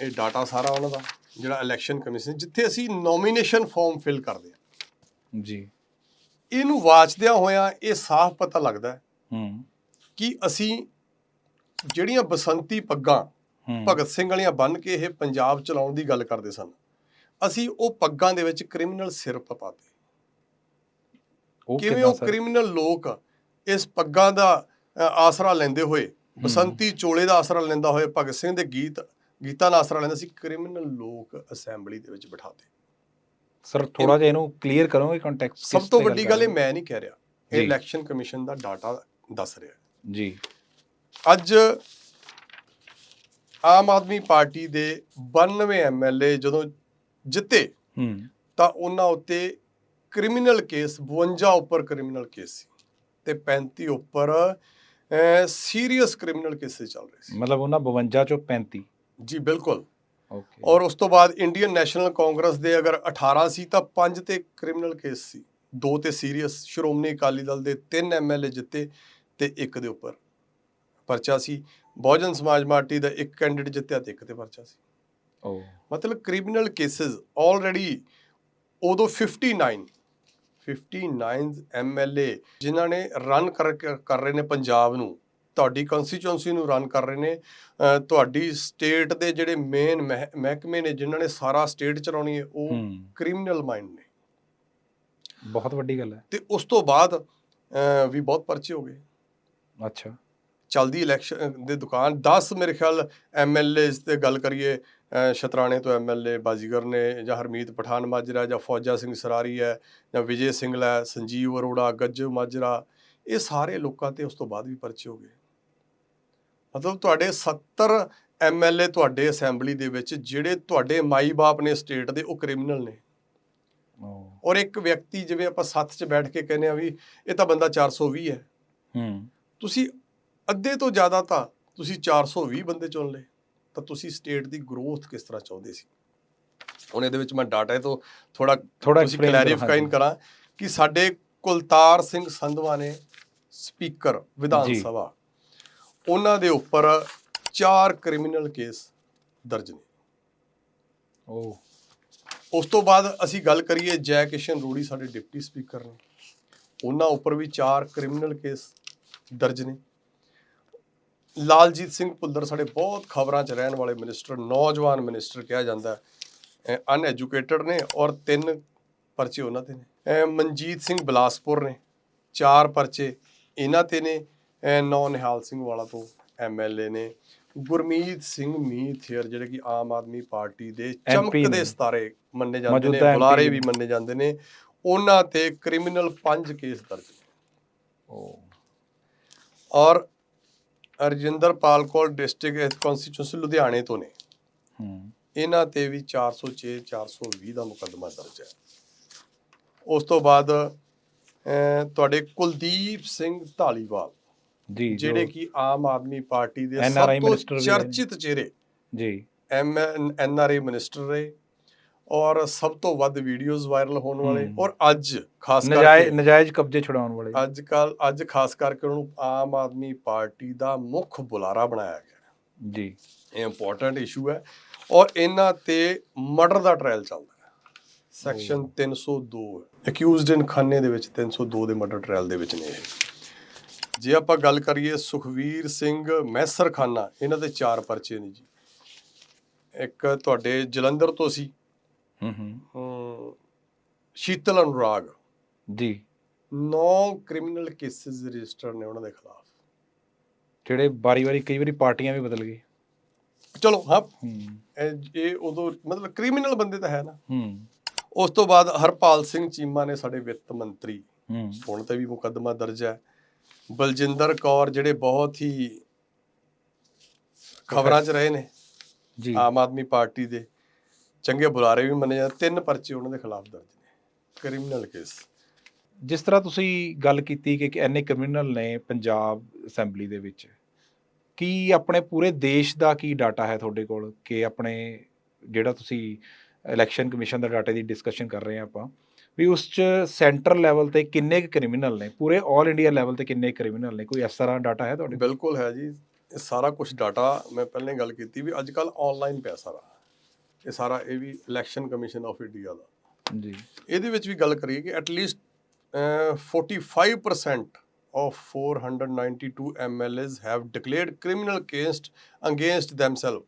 ਇਹ ਡਾਟਾ ਸਾਰਾ ਉਹਨਾਂ ਦਾ ਜਿਹੜਾ ਇਲੈਕਸ਼ਨ ਕਮਿਸ਼ਨ ਜਿੱਥੇ ਅਸੀਂ ਨੋਮੀਨੇਸ਼ਨ ਫਾਰਮ ਫਿਲ ਕਰਦੇ ਹਾਂ। ਜੀ। ਇਹਨੂੰ ਵਾਚਦਿਆਂ ਹੋਇਆਂ ਇਹ ਸਾਫ਼ ਪਤਾ ਲੱਗਦਾ ਹੈ ਹੂੰ। ਕਿ ਅਸੀਂ ਜਿਹੜੀਆਂ ਬਸੰਤੀ ਪੱਗਾਂ ਹੂੰ। ਭਗਤ ਸਿੰਘ ਵਾਲੀਆਂ ਬੰਨ ਕੇ ਇਹ ਪੰਜਾਬ ਚਲਾਉਣ ਦੀ ਗੱਲ ਕਰਦੇ ਸਨ। ਅਸੀਂ ਉਹ ਪੱਗਾਂ ਦੇ ਵਿੱਚ ਕ੍ਰਿਮੀਨਲ ਸਿਰ ਪਾਤੇ। ਉਹ ਕਿਵੇਂ ਉਹ? ਕ੍ਰਿਮੀਨਲ ਲੋਕ ਇਸ ਪੱਗਾਂ ਦਾ ਆਸਰਾ ਲੈਂਦੇ ਹੋਏ ਬਸੰਤੀ ਚੋਲੇ ਦਾ ਆਸਰਾ ਲੈਂਦਾ ਹੋਏ ਭਗਤ ਸਿੰਘ ਦੇ ਗੀਤ ਗੀਤਾਂ ਦਾ ਆਸਰਾ ਲੈਂਦਾ ਸੀ ਕ੍ਰਿਮੀਨਲ ਲੋਕ ਅਸੈਂਬਲੀ ਦੇ ਵਿੱਚ ਬਿਠਾਤੇ ਸਰ ਥੋੜਾ ਜਿਹਾ ਇਹਨੂੰ ਕਲੀਅਰ ਕਰੋਗੇ ਕੰਟੈਕਸਟ ਸਭ ਤੋਂ ਵੱਡੀ ਗੱਲ ਇਹ ਮੈਂ ਨਹੀਂ ਕਹਿ ਰਿਹਾ। ਇਹ। ਇਲੈਕਸ਼ਨ ਕਮਿਸ਼ਨ ਦਾ ਡਾਟਾ ਦੱਸ ਰਿਹਾ ਜੀ। ਅੱਜ ਆਮ ਆਦਮੀ ਪਾਰਟੀ ਦੇ 92 ਐਮਐਲਏ ਜਦੋਂ ਜਿੱਤੇ ਤਾਂ ਉਹਨਾਂ ਉੱਤੇ ਕ੍ਰਿਮੀਨਲ ਕੇਸ 52 ਉੱਪਰ ਕ੍ਰਿਮੀਨਲ ਕੇਸ ਸੀ ਤੇ 35 ਉੱਪਰ ਸੀਰੀਅਸ ਕ੍ਰਿਮੀਨਲ ਕੇਸਿਸ ਚੱਲ ਰਹੇ ਸੀ। ਮਤਲਬ ਉਹਨਾਂ 52 ਚੋਂ 35 ਜੀ ਬਿਲਕੁਲ। ਓਕੇ। ਔਰ ਉਸ ਤੋਂ ਬਾਅਦ ਇੰਡੀਅਨ ਨੈਸ਼ਨਲ ਕਾਂਗਰਸ ਦੇ ਅਗਰ 18 ਸੀ ਤਾਂ 5 ਤੇ ਕ੍ਰਿਮੀਨਲ ਕੇਸ ਸੀ ਦੋ ਤੇ ਸੀਰੀਅਸ ਸ਼੍ਰੋਮਣੀ ਅਕਾਲੀ ਦਲ ਦੇ 3 ਐਮਐਲਏ ਜਿੱਤੇ ਤੇ ਇੱਕ ਦੇ ਉੱਪਰ ਪਰਚਾ ਸੀ। ਬਹੁਜਨ ਸਮਾਜ ਪਾਰਟੀ ਦਾ ਇੱਕ ਕੈਂਡੀਡੇਟ ਜਿੱਤਿਆ ਤੇ ਇੱਕ ਤੇ ਪਰਚਾ ਸੀ। ਓ। ਮਤਲਬ ਕ੍ਰਿਮੀਨਲ ਕੇसेस ਆਲਰੇਡੀ ਉਦੋਂ 59 59 ਐਮਐਲਏ ਜਿਨ੍ਹਾਂ ਨੇ ਰਨ ਕਰ ਕਰ ਰਹੇ ਨੇ ਪੰਜਾਬ ਨੂੰ ਤੁਹਾਡੀ ਕਨਸਟੀਚੁਐਂਸੀ ਨੂੰ ਰਨ ਕਰ ਰਹੇ ਨੇ ਤੁਹਾਡੀ ਸਟੇਟ ਦੇ ਜਿਹੜੇ ਮੇਨ ਮਹਿਕਮੇ ਨੇ ਜਿਨ੍ਹਾਂ ਨੇ ਸਾਰਾ ਸਟੇਟ ਚਲਾਉਣੀ ਹੈ ਉਹ ਕ੍ਰਿਮੀਨਲ ਮਾਈਂਡ ਨੇ। ਬਹੁਤ ਵੱਡੀ ਗੱਲ ਹੈ। ਤੇ ਉਸ ਤੋਂ ਬਾਅਦ ਵੀ ਬਹੁਤ ਪਰਚੇ ਹੋ ਗਏ। ਅੱਛਾ। ਚਲਦੀ ਇਲੈਕਸ਼ਨ ਦੇ ਦੁਕਾਨ 10 ਮੇਰੇ ਖਿਆਲ ਐਮਐਲਏਸ ਤੇ ਗੱਲ ਕਰੀਏ ਸ਼ਤਰਾਣੇ ਤੋਂ ਐਮਐਲਏ ਬਾਜੀਗਰ ਨੇ ਜਾਂ ਹਰਮੀਤ ਪਠਾਨ ਮਾਜਰਾ ਜਾਂ ਫੌਜਾ ਸਿੰਘ ਸਰਾਰੀ ਹੈ ਜਾਂ ਵਿਜੇ ਸਿੰਘਲਾ ਹੈ, ਸੰਜੀਵ ਅਰੋੜਾ ਗੱਜੂ ਮਾਜਰਾ ਇਹ ਸਾਰੇ ਲੋਕਾਂ ਤੇ ਉਸ ਤੋਂ ਬਾਅਦ ਵੀ ਪਰਚੇ ਹੋ ਗਏ। ਮਤਲਬ ਤੁਹਾਡੇ 70 ਐਮਐਲਏ ਤੁਹਾਡੇ ਅਸੈਂਬਲੀ ਦੇ ਵਿੱਚ ਜਿਹੜੇ ਤੁਹਾਡੇ ਮਾਈ-ਬਾਪ ਨੇ ਸਟੇਟ ਦੇ ਉਹ ਕ੍ਰਿਮੀਨਲ ਨੇ। ਔਰ ਇੱਕ ਵਿਅਕਤੀ ਜਿਵੇਂ ਆਪਾਂ ਸੱਥ 'ਚ ਬੈਠ ਕੇ ਕਹਿੰਦੇ ਆ ਵੀ ਇਹ ਤਾਂ ਬੰਦਾ 420 ਹੈ। ਹੂੰ। ਤੁਸੀਂ ਅੱਧੇ ਤੋਂ ਜ਼ਿਆਦਾ ਤਾਂ ਤੁਸੀਂ 420 ਬੰਦੇ ਚੁਣ ਲਏ। ਤਾਂ ਤੁਸੀਂ ਸਟੇਟ ਦੀ ਗਰੋਥ ਕਿਸ ਤਰ੍ਹਾਂ ਚਾਹੁੰਦੇ ਸੀ? ਹੁਣ ਇਹਦੇ ਵਿੱਚ ਮੈਂ ਡਾਟਾ ਤੋਂ ਥੋੜਾ ਥੋੜਾ ਤੁਸੀਂ ਕਰੋ, ਕਲੈਰੀਫਾਈਨ ਹਾਂਜੀ। ਕਰਾਂ ਕਿ ਸਾਡੇ ਕੁਲਤਾਰ ਸਿੰਘ ਸੰਧਵਾ ਨੇ ਸਪੀਕਰ ਵਿਧਾਨ। ਸਭਾ ਉਹਨਾਂ ਦੇ ਉੱਪਰ ਚਾਰ ਕ੍ਰਿਮੀਨਲ ਕੇਸ ਦਰਜ ਨੇ। ਓ ਉਸ ਤੋਂ ਬਾਅਦ ਅਸੀਂ ਗੱਲ ਕਰੀਏ ਜੈ ਕਿਸ਼ਨ ਰੂੜੀ ਸਾਡੇ ਡਿਪਟੀ ਸਪੀਕਰ ਨੇ। ਉਹਨਾਂ ਉੱਪਰ ਵੀ ਚਾਰ ਕ੍ਰਿਮੀਨਲ ਕੇਸ ਦਰਜ ਨੇ। ਲਾਲਜੀਤ ਸਿੰਘ ਭੁੱਲਰ ਸਾਡੇ ਬਹੁਤ ਖਬਰਾਂ 'ਚ ਰਹਿਣ ਵਾਲੇ ਮਿਨਿਸਟਰ ਨੌਜਵਾਨ ਮਿਨਿਸਟਰ ਕਿਹਾ ਜਾਂਦਾ ਹੈ। ਅਨਐਜੂਕੇਟਡ ਨੇ ਔਰ ਤਿੰਨ ਪਰਚੇ ਉਹਨਾਂ ਤੇ ਨੇ। ਮਨਜੀਤ ਸਿੰਘ ਬਲਾਸਪੁਰ ਨੇ ਚਾਰ ਪਰਚੇ ਇਹਨਾਂ ਤੇ ਨੇ। ਨੌ ਨਿਹਾਲ ਸਿੰਘ ਵਾਲਾ ਤੋਂ ਐਮਐਲਏ ਨੇ। ਗੁਰਮੀਤ ਸਿੰਘ ਮੀਥੇਰ ਜਿਹੜੇ ਕਿ ਆਮ ਆਦਮੀ ਪਾਰਟੀ ਦੇ ਚਮਕਦੇ। ਸਤਾਰੇ ਮੰਨੇ ਜਾਂਦੇ ਨੇ ਬੁਲਾਰੇ। ਵੀ ਮੰਨੇ ਜਾਂਦੇ ਨੇ। ਉਹਨਾਂ ਤੇ ਕ੍ਰਿਮੀਨਲ ਪੰਜ ਕੇਸ ਦਰਜ ਨੇ। ਔਰ ਅਰਜਿੰਦਰਪਾਲ ਕੌਰ ਡਿਸਟ੍ਰਿਕਟ ਕਨਸਟੀਚੁਐਂਸੀ ਲੁਧਿਆਣੇ ਤੋਂ ਨੇ। ਹੂੰ। ਇਹਨਾਂ ਤੇ ਵੀ 406 420 ਦਾ ਮੁਕੱਦਮਾ ਦਰਜ ਹੈ। ਉਸ ਤੋਂ ਬਾਅਦ ਤੁਹਾਡੇ ਕੁਲਦੀਪ ਸਿੰਘ ਢਾਲੀਵਾਲ ਜੀ ਜਿਹੜੇ ਕਿ ਆਮ ਆਦਮੀ ਪਾਰਟੀ ਦੇ ਸਭ ਤੋਂ। ਚਰਚਿਤ ਚਿਹਰੇ ਜੀ। M N R I minister ਰਹੇ। ਔਰ ਸਭ ਤੋਂ ਵੱਧ ਵੀਡੀਓਜ਼ ਵਾਇਰਲ ਹੋਣ ਵਾਲੇ। ਔਰ ਅੱਜ ਖਾਸ ਕਰਕੇ ਨਜਾਇਜ਼ ਕਬਜ਼ੇ ਛੁਡਾਉਣ ਵਾਲੇ। ਅੱਜ ਕੱਲ ਅੱਜ ਖਾਸ ਕਰਕੇ ਉਹਨਾਂ ਆਮ ਆਦਮੀ ਪਾਰਟੀ ਦਾ ਮੁੱਖ ਬੁਲਾਰਾ ਬਣਾਇਆ ਗਿਆ। ਜੀ। ਇਹ ਇੰਪੋਰਟੈਂਟ ਇਸ਼ੂ ਹੈ ਔਰ ਇਹਨਾਂ ਤੇ ਮਰਡਰ ਦਾ ਟ੍ਰਾਇਲ ਚੱਲਦਾ ਹੈ। ਸੈਕਸ਼ਨ 302 ਅਕਿਊਜ਼ਡ ਇਨ ਖਾਨੇ ਦੇ ਵਿੱਚ 302 ਦੇ ਮਰਡਰ ਟ੍ਰਾਇਲ ਦੇ ਵਿੱਚ ਨੇ ਇਹ। ਜੇ ਆਪਾਂ ਗੱਲ ਕਰੀਏ ਸੁਖਵੀਰ ਸਿੰਘ ਮੈਸਰ ਖਾਨਾ ਇਹਨਾਂ ਦੇ ਚਾਰ ਪਰਚੇ ਨੇ ਜੀ। ਇੱਕ ਤੁਹਾਡੇ ਜਲੰਧਰ ਤੋਂ ਸੀ। ਹੂੰ ਸ਼ੀਤਲ ਅਨੁਰਾਗ। ਜੀ। 9 ਕ੍ਰਿਮੀਨਲ ਕੇਸਿਸ ਰਜਿਸਟਰ ਨੇ ਉਹਨਾਂ ਦੇ ਖਿਲਾਫ। ਜਿਹੜੇ ਵਾਰੀ-ਵਾਰੀ ਕਈ ਵਾਰੀ ਪਾਰਟੀਆਂ ਵੀ ਬਦਲ ਗਈ। ਚਲੋ ਹਾਂ। ਇਹ ਇਹ ਉਦੋਂ ਮਤਲਬ ਕ੍ਰਿਮੀਨਲ ਬੰਦੇ ਤਾਂ ਹੈ ਨਾ। ਹੂੰ। ਉਸ ਤੋਂ ਬਾਅਦ ਹਰਪਾਲ ਸਿੰਘ ਚੀਮਾ ਨੇ ਸਾਡੇ ਵਿੱਤ ਮੰਤਰੀ ਹੂੰ। ਹੁਣ ਤੇ ਵੀ ਮੁਕੱਦਮਾ ਦਰਜ ਹੈ। ਬਲਜਿੰਦਰ ਕੌਰ ਜਿਹੜੇ ਬਹੁਤ ਹੀ ਖਬਰਾਂ 'ਚ ਰਹੇ ਨੇ। ਜੀ। ਆਮ ਆਦਮੀ ਪਾਰਟੀ ਦੇ। ਚੰਗੇ ਬੁਲਾਰੇ ਵੀ ਮੰਨੇ ਜਾਂਦੇ ਤਿੰਨ ਪਰਚੇ ਉਹਨਾਂ ਦੇ ਖਿਲਾਫ ਦਰਜ ਨੇ ਕ੍ਰਿਮੀਨਲ ਕੇਸ। ਜਿਸ ਤਰ੍ਹਾਂ ਤੁਸੀਂ ਗੱਲ ਕੀਤੀ ਕਿ ਐਨੇ ਕ੍ਰਿਮੀਨਲ ਨੇ ਪੰਜਾਬ ਅਸੈਂਬਲੀ ਦੇ ਵਿੱਚ ਕੀ ਆਪਣੇ ਪੂਰੇ ਦੇਸ਼ ਦਾ ਕੀ ਡਾਟਾ ਹੈ ਤੁਹਾਡੇ ਕੋਲ ਕਿ ਆਪਣੇ ਜਿਹੜਾ ਤੁਸੀਂ ਇਲੈਕਸ਼ਨ ਕਮਿਸ਼ਨ ਦਾ ਡਾਟਾ ਦੀ ਡਿਸਕਸ਼ਨ ਕਰ ਰਹੇ ਹਾਂ ਆਪਾਂ ਵੀ ਉਸ ਚ ਸੈਂਟਰਲ ਲੈਵਲ ਤੇ ਕਿੰਨੇ ਕੁ ਕ੍ਰਿਮੀਨਲ ਨੇ ਪੂਰੇ 올 ਇੰਡੀਆ ਲੈਵਲ ਤੇ ਕਿੰਨੇ ਕ੍ਰਿਮੀਨਲ ਨੇ ਕੋਈ ਇਸ ਤਰ੍ਹਾਂ ਡਾਟਾ ਹੈ ਤੁਹਾਡੇ ਕੋਲ? ਬਿਲਕੁਲ ਹੈ ਜੀ ਇਹ ਸਾਰਾ ਕੁਝ ਡਾਟਾ ਮੈਂ ਪਹਿਲਾਂ ਗੱਲ ਕੀਤੀ ਵੀ ਅੱਜ ਕੱਲ ਆਨਲਾਈਨ ਪਿਆ ਸਾਰਾ। ਇਹ ਸਾਰਾ ਇਹ ਵੀ ਇਲੈਕਸ਼ਨ ਕਮਿਸ਼ਨ ਆਫ ਇੰਡੀਆ ਦਾ। ਜੀ। ਇਹਦੇ ਵਿੱਚ ਵੀ ਗੱਲ ਕਰੀਏ ਕਿ at least 45% of 492 MLAs have declared criminal case against themselves.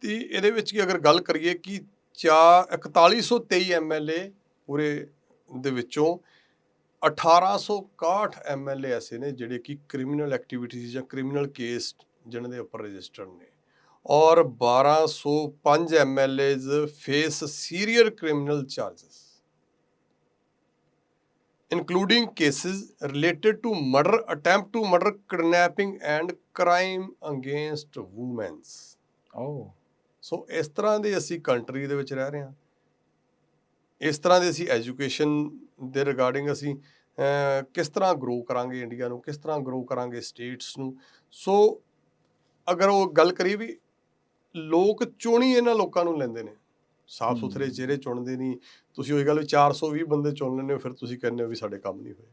ਤੇ ਇਹਦੇ ਵਿੱਚ ਕੀ ਅਗਰ ਗੱਲ ਕਰੀਏ ਕਿ ਚਾ 4123 MLA ਪੂਰੇ ਦੇ ਵਿੱਚੋਂ 1861 MLA ਐਸੇ ਨੇ ਜਿਹੜੇ ਕਿ ਕ੍ਰਿਮੀਨਲ ਐਕਟੀਵਿਟੀਜ਼ ਜਾਂ ਕ੍ਰਿਮੀਨਲ ਕੇਸ ਜਿਨ੍ਹਾਂ ਦੇ ਉੱਪਰ ਰਜਿਸਟਰਡ ਨੇ। ਔਰ 1205 MLAs face serious criminal charges including cases related to murder, attempt to murder, kidnapping and crime against women. Oh so ਇਸ ਤਰ੍ਹਾਂ ਦੇ ਅਸੀਂ ਕੰਟਰੀ ਦੇ ਵਿੱਚ ਰਹਿ ਰਹੇ ਹਾਂ। ਇਸ ਤਰ੍ਹਾਂ ਦੇ ਅਸੀਂ ਐਜੂਕੇਸ਼ਨ ਦੇ ਰਿਗਾਰਡਿੰਗ ਅਸੀਂ ਕਿਸ ਤਰ੍ਹਾਂ ਗਰੋ ਕਰਾਂਗੇ ਇੰਡੀਆ ਨੂੰ ਕਿਸ ਤਰ੍ਹਾਂ ਗਰੋ ਕਰਾਂਗੇ ਸਟੇਟਸ ਨੂੰ। ਸੋ ਅਗਰ ਉਹ ਗੱਲ ਕਰੀ ਵੀ ਲੋਕ ਚੋਣੀ ਇਹਨਾਂ ਲੋਕਾਂ ਨੂੰ ਲੈਂਦੇ ਨੇ। ਸਾਫ਼ ਸੁਥਰੇ। ਚਿਹਰੇ ਚੁਣਦੇ ਨਹੀਂ। ਤੁਸੀਂ ਉਹੀ ਗੱਲ ਵੀ 420 ਬੰਦੇ ਚੁਣ ਲੈਂਦੇ ਹੋ ਫਿਰ ਤੁਸੀਂ ਕਹਿੰਦੇ ਹੋ ਵੀ ਸਾਡੇ ਕੰਮ ਨਹੀਂ ਹੋਏ।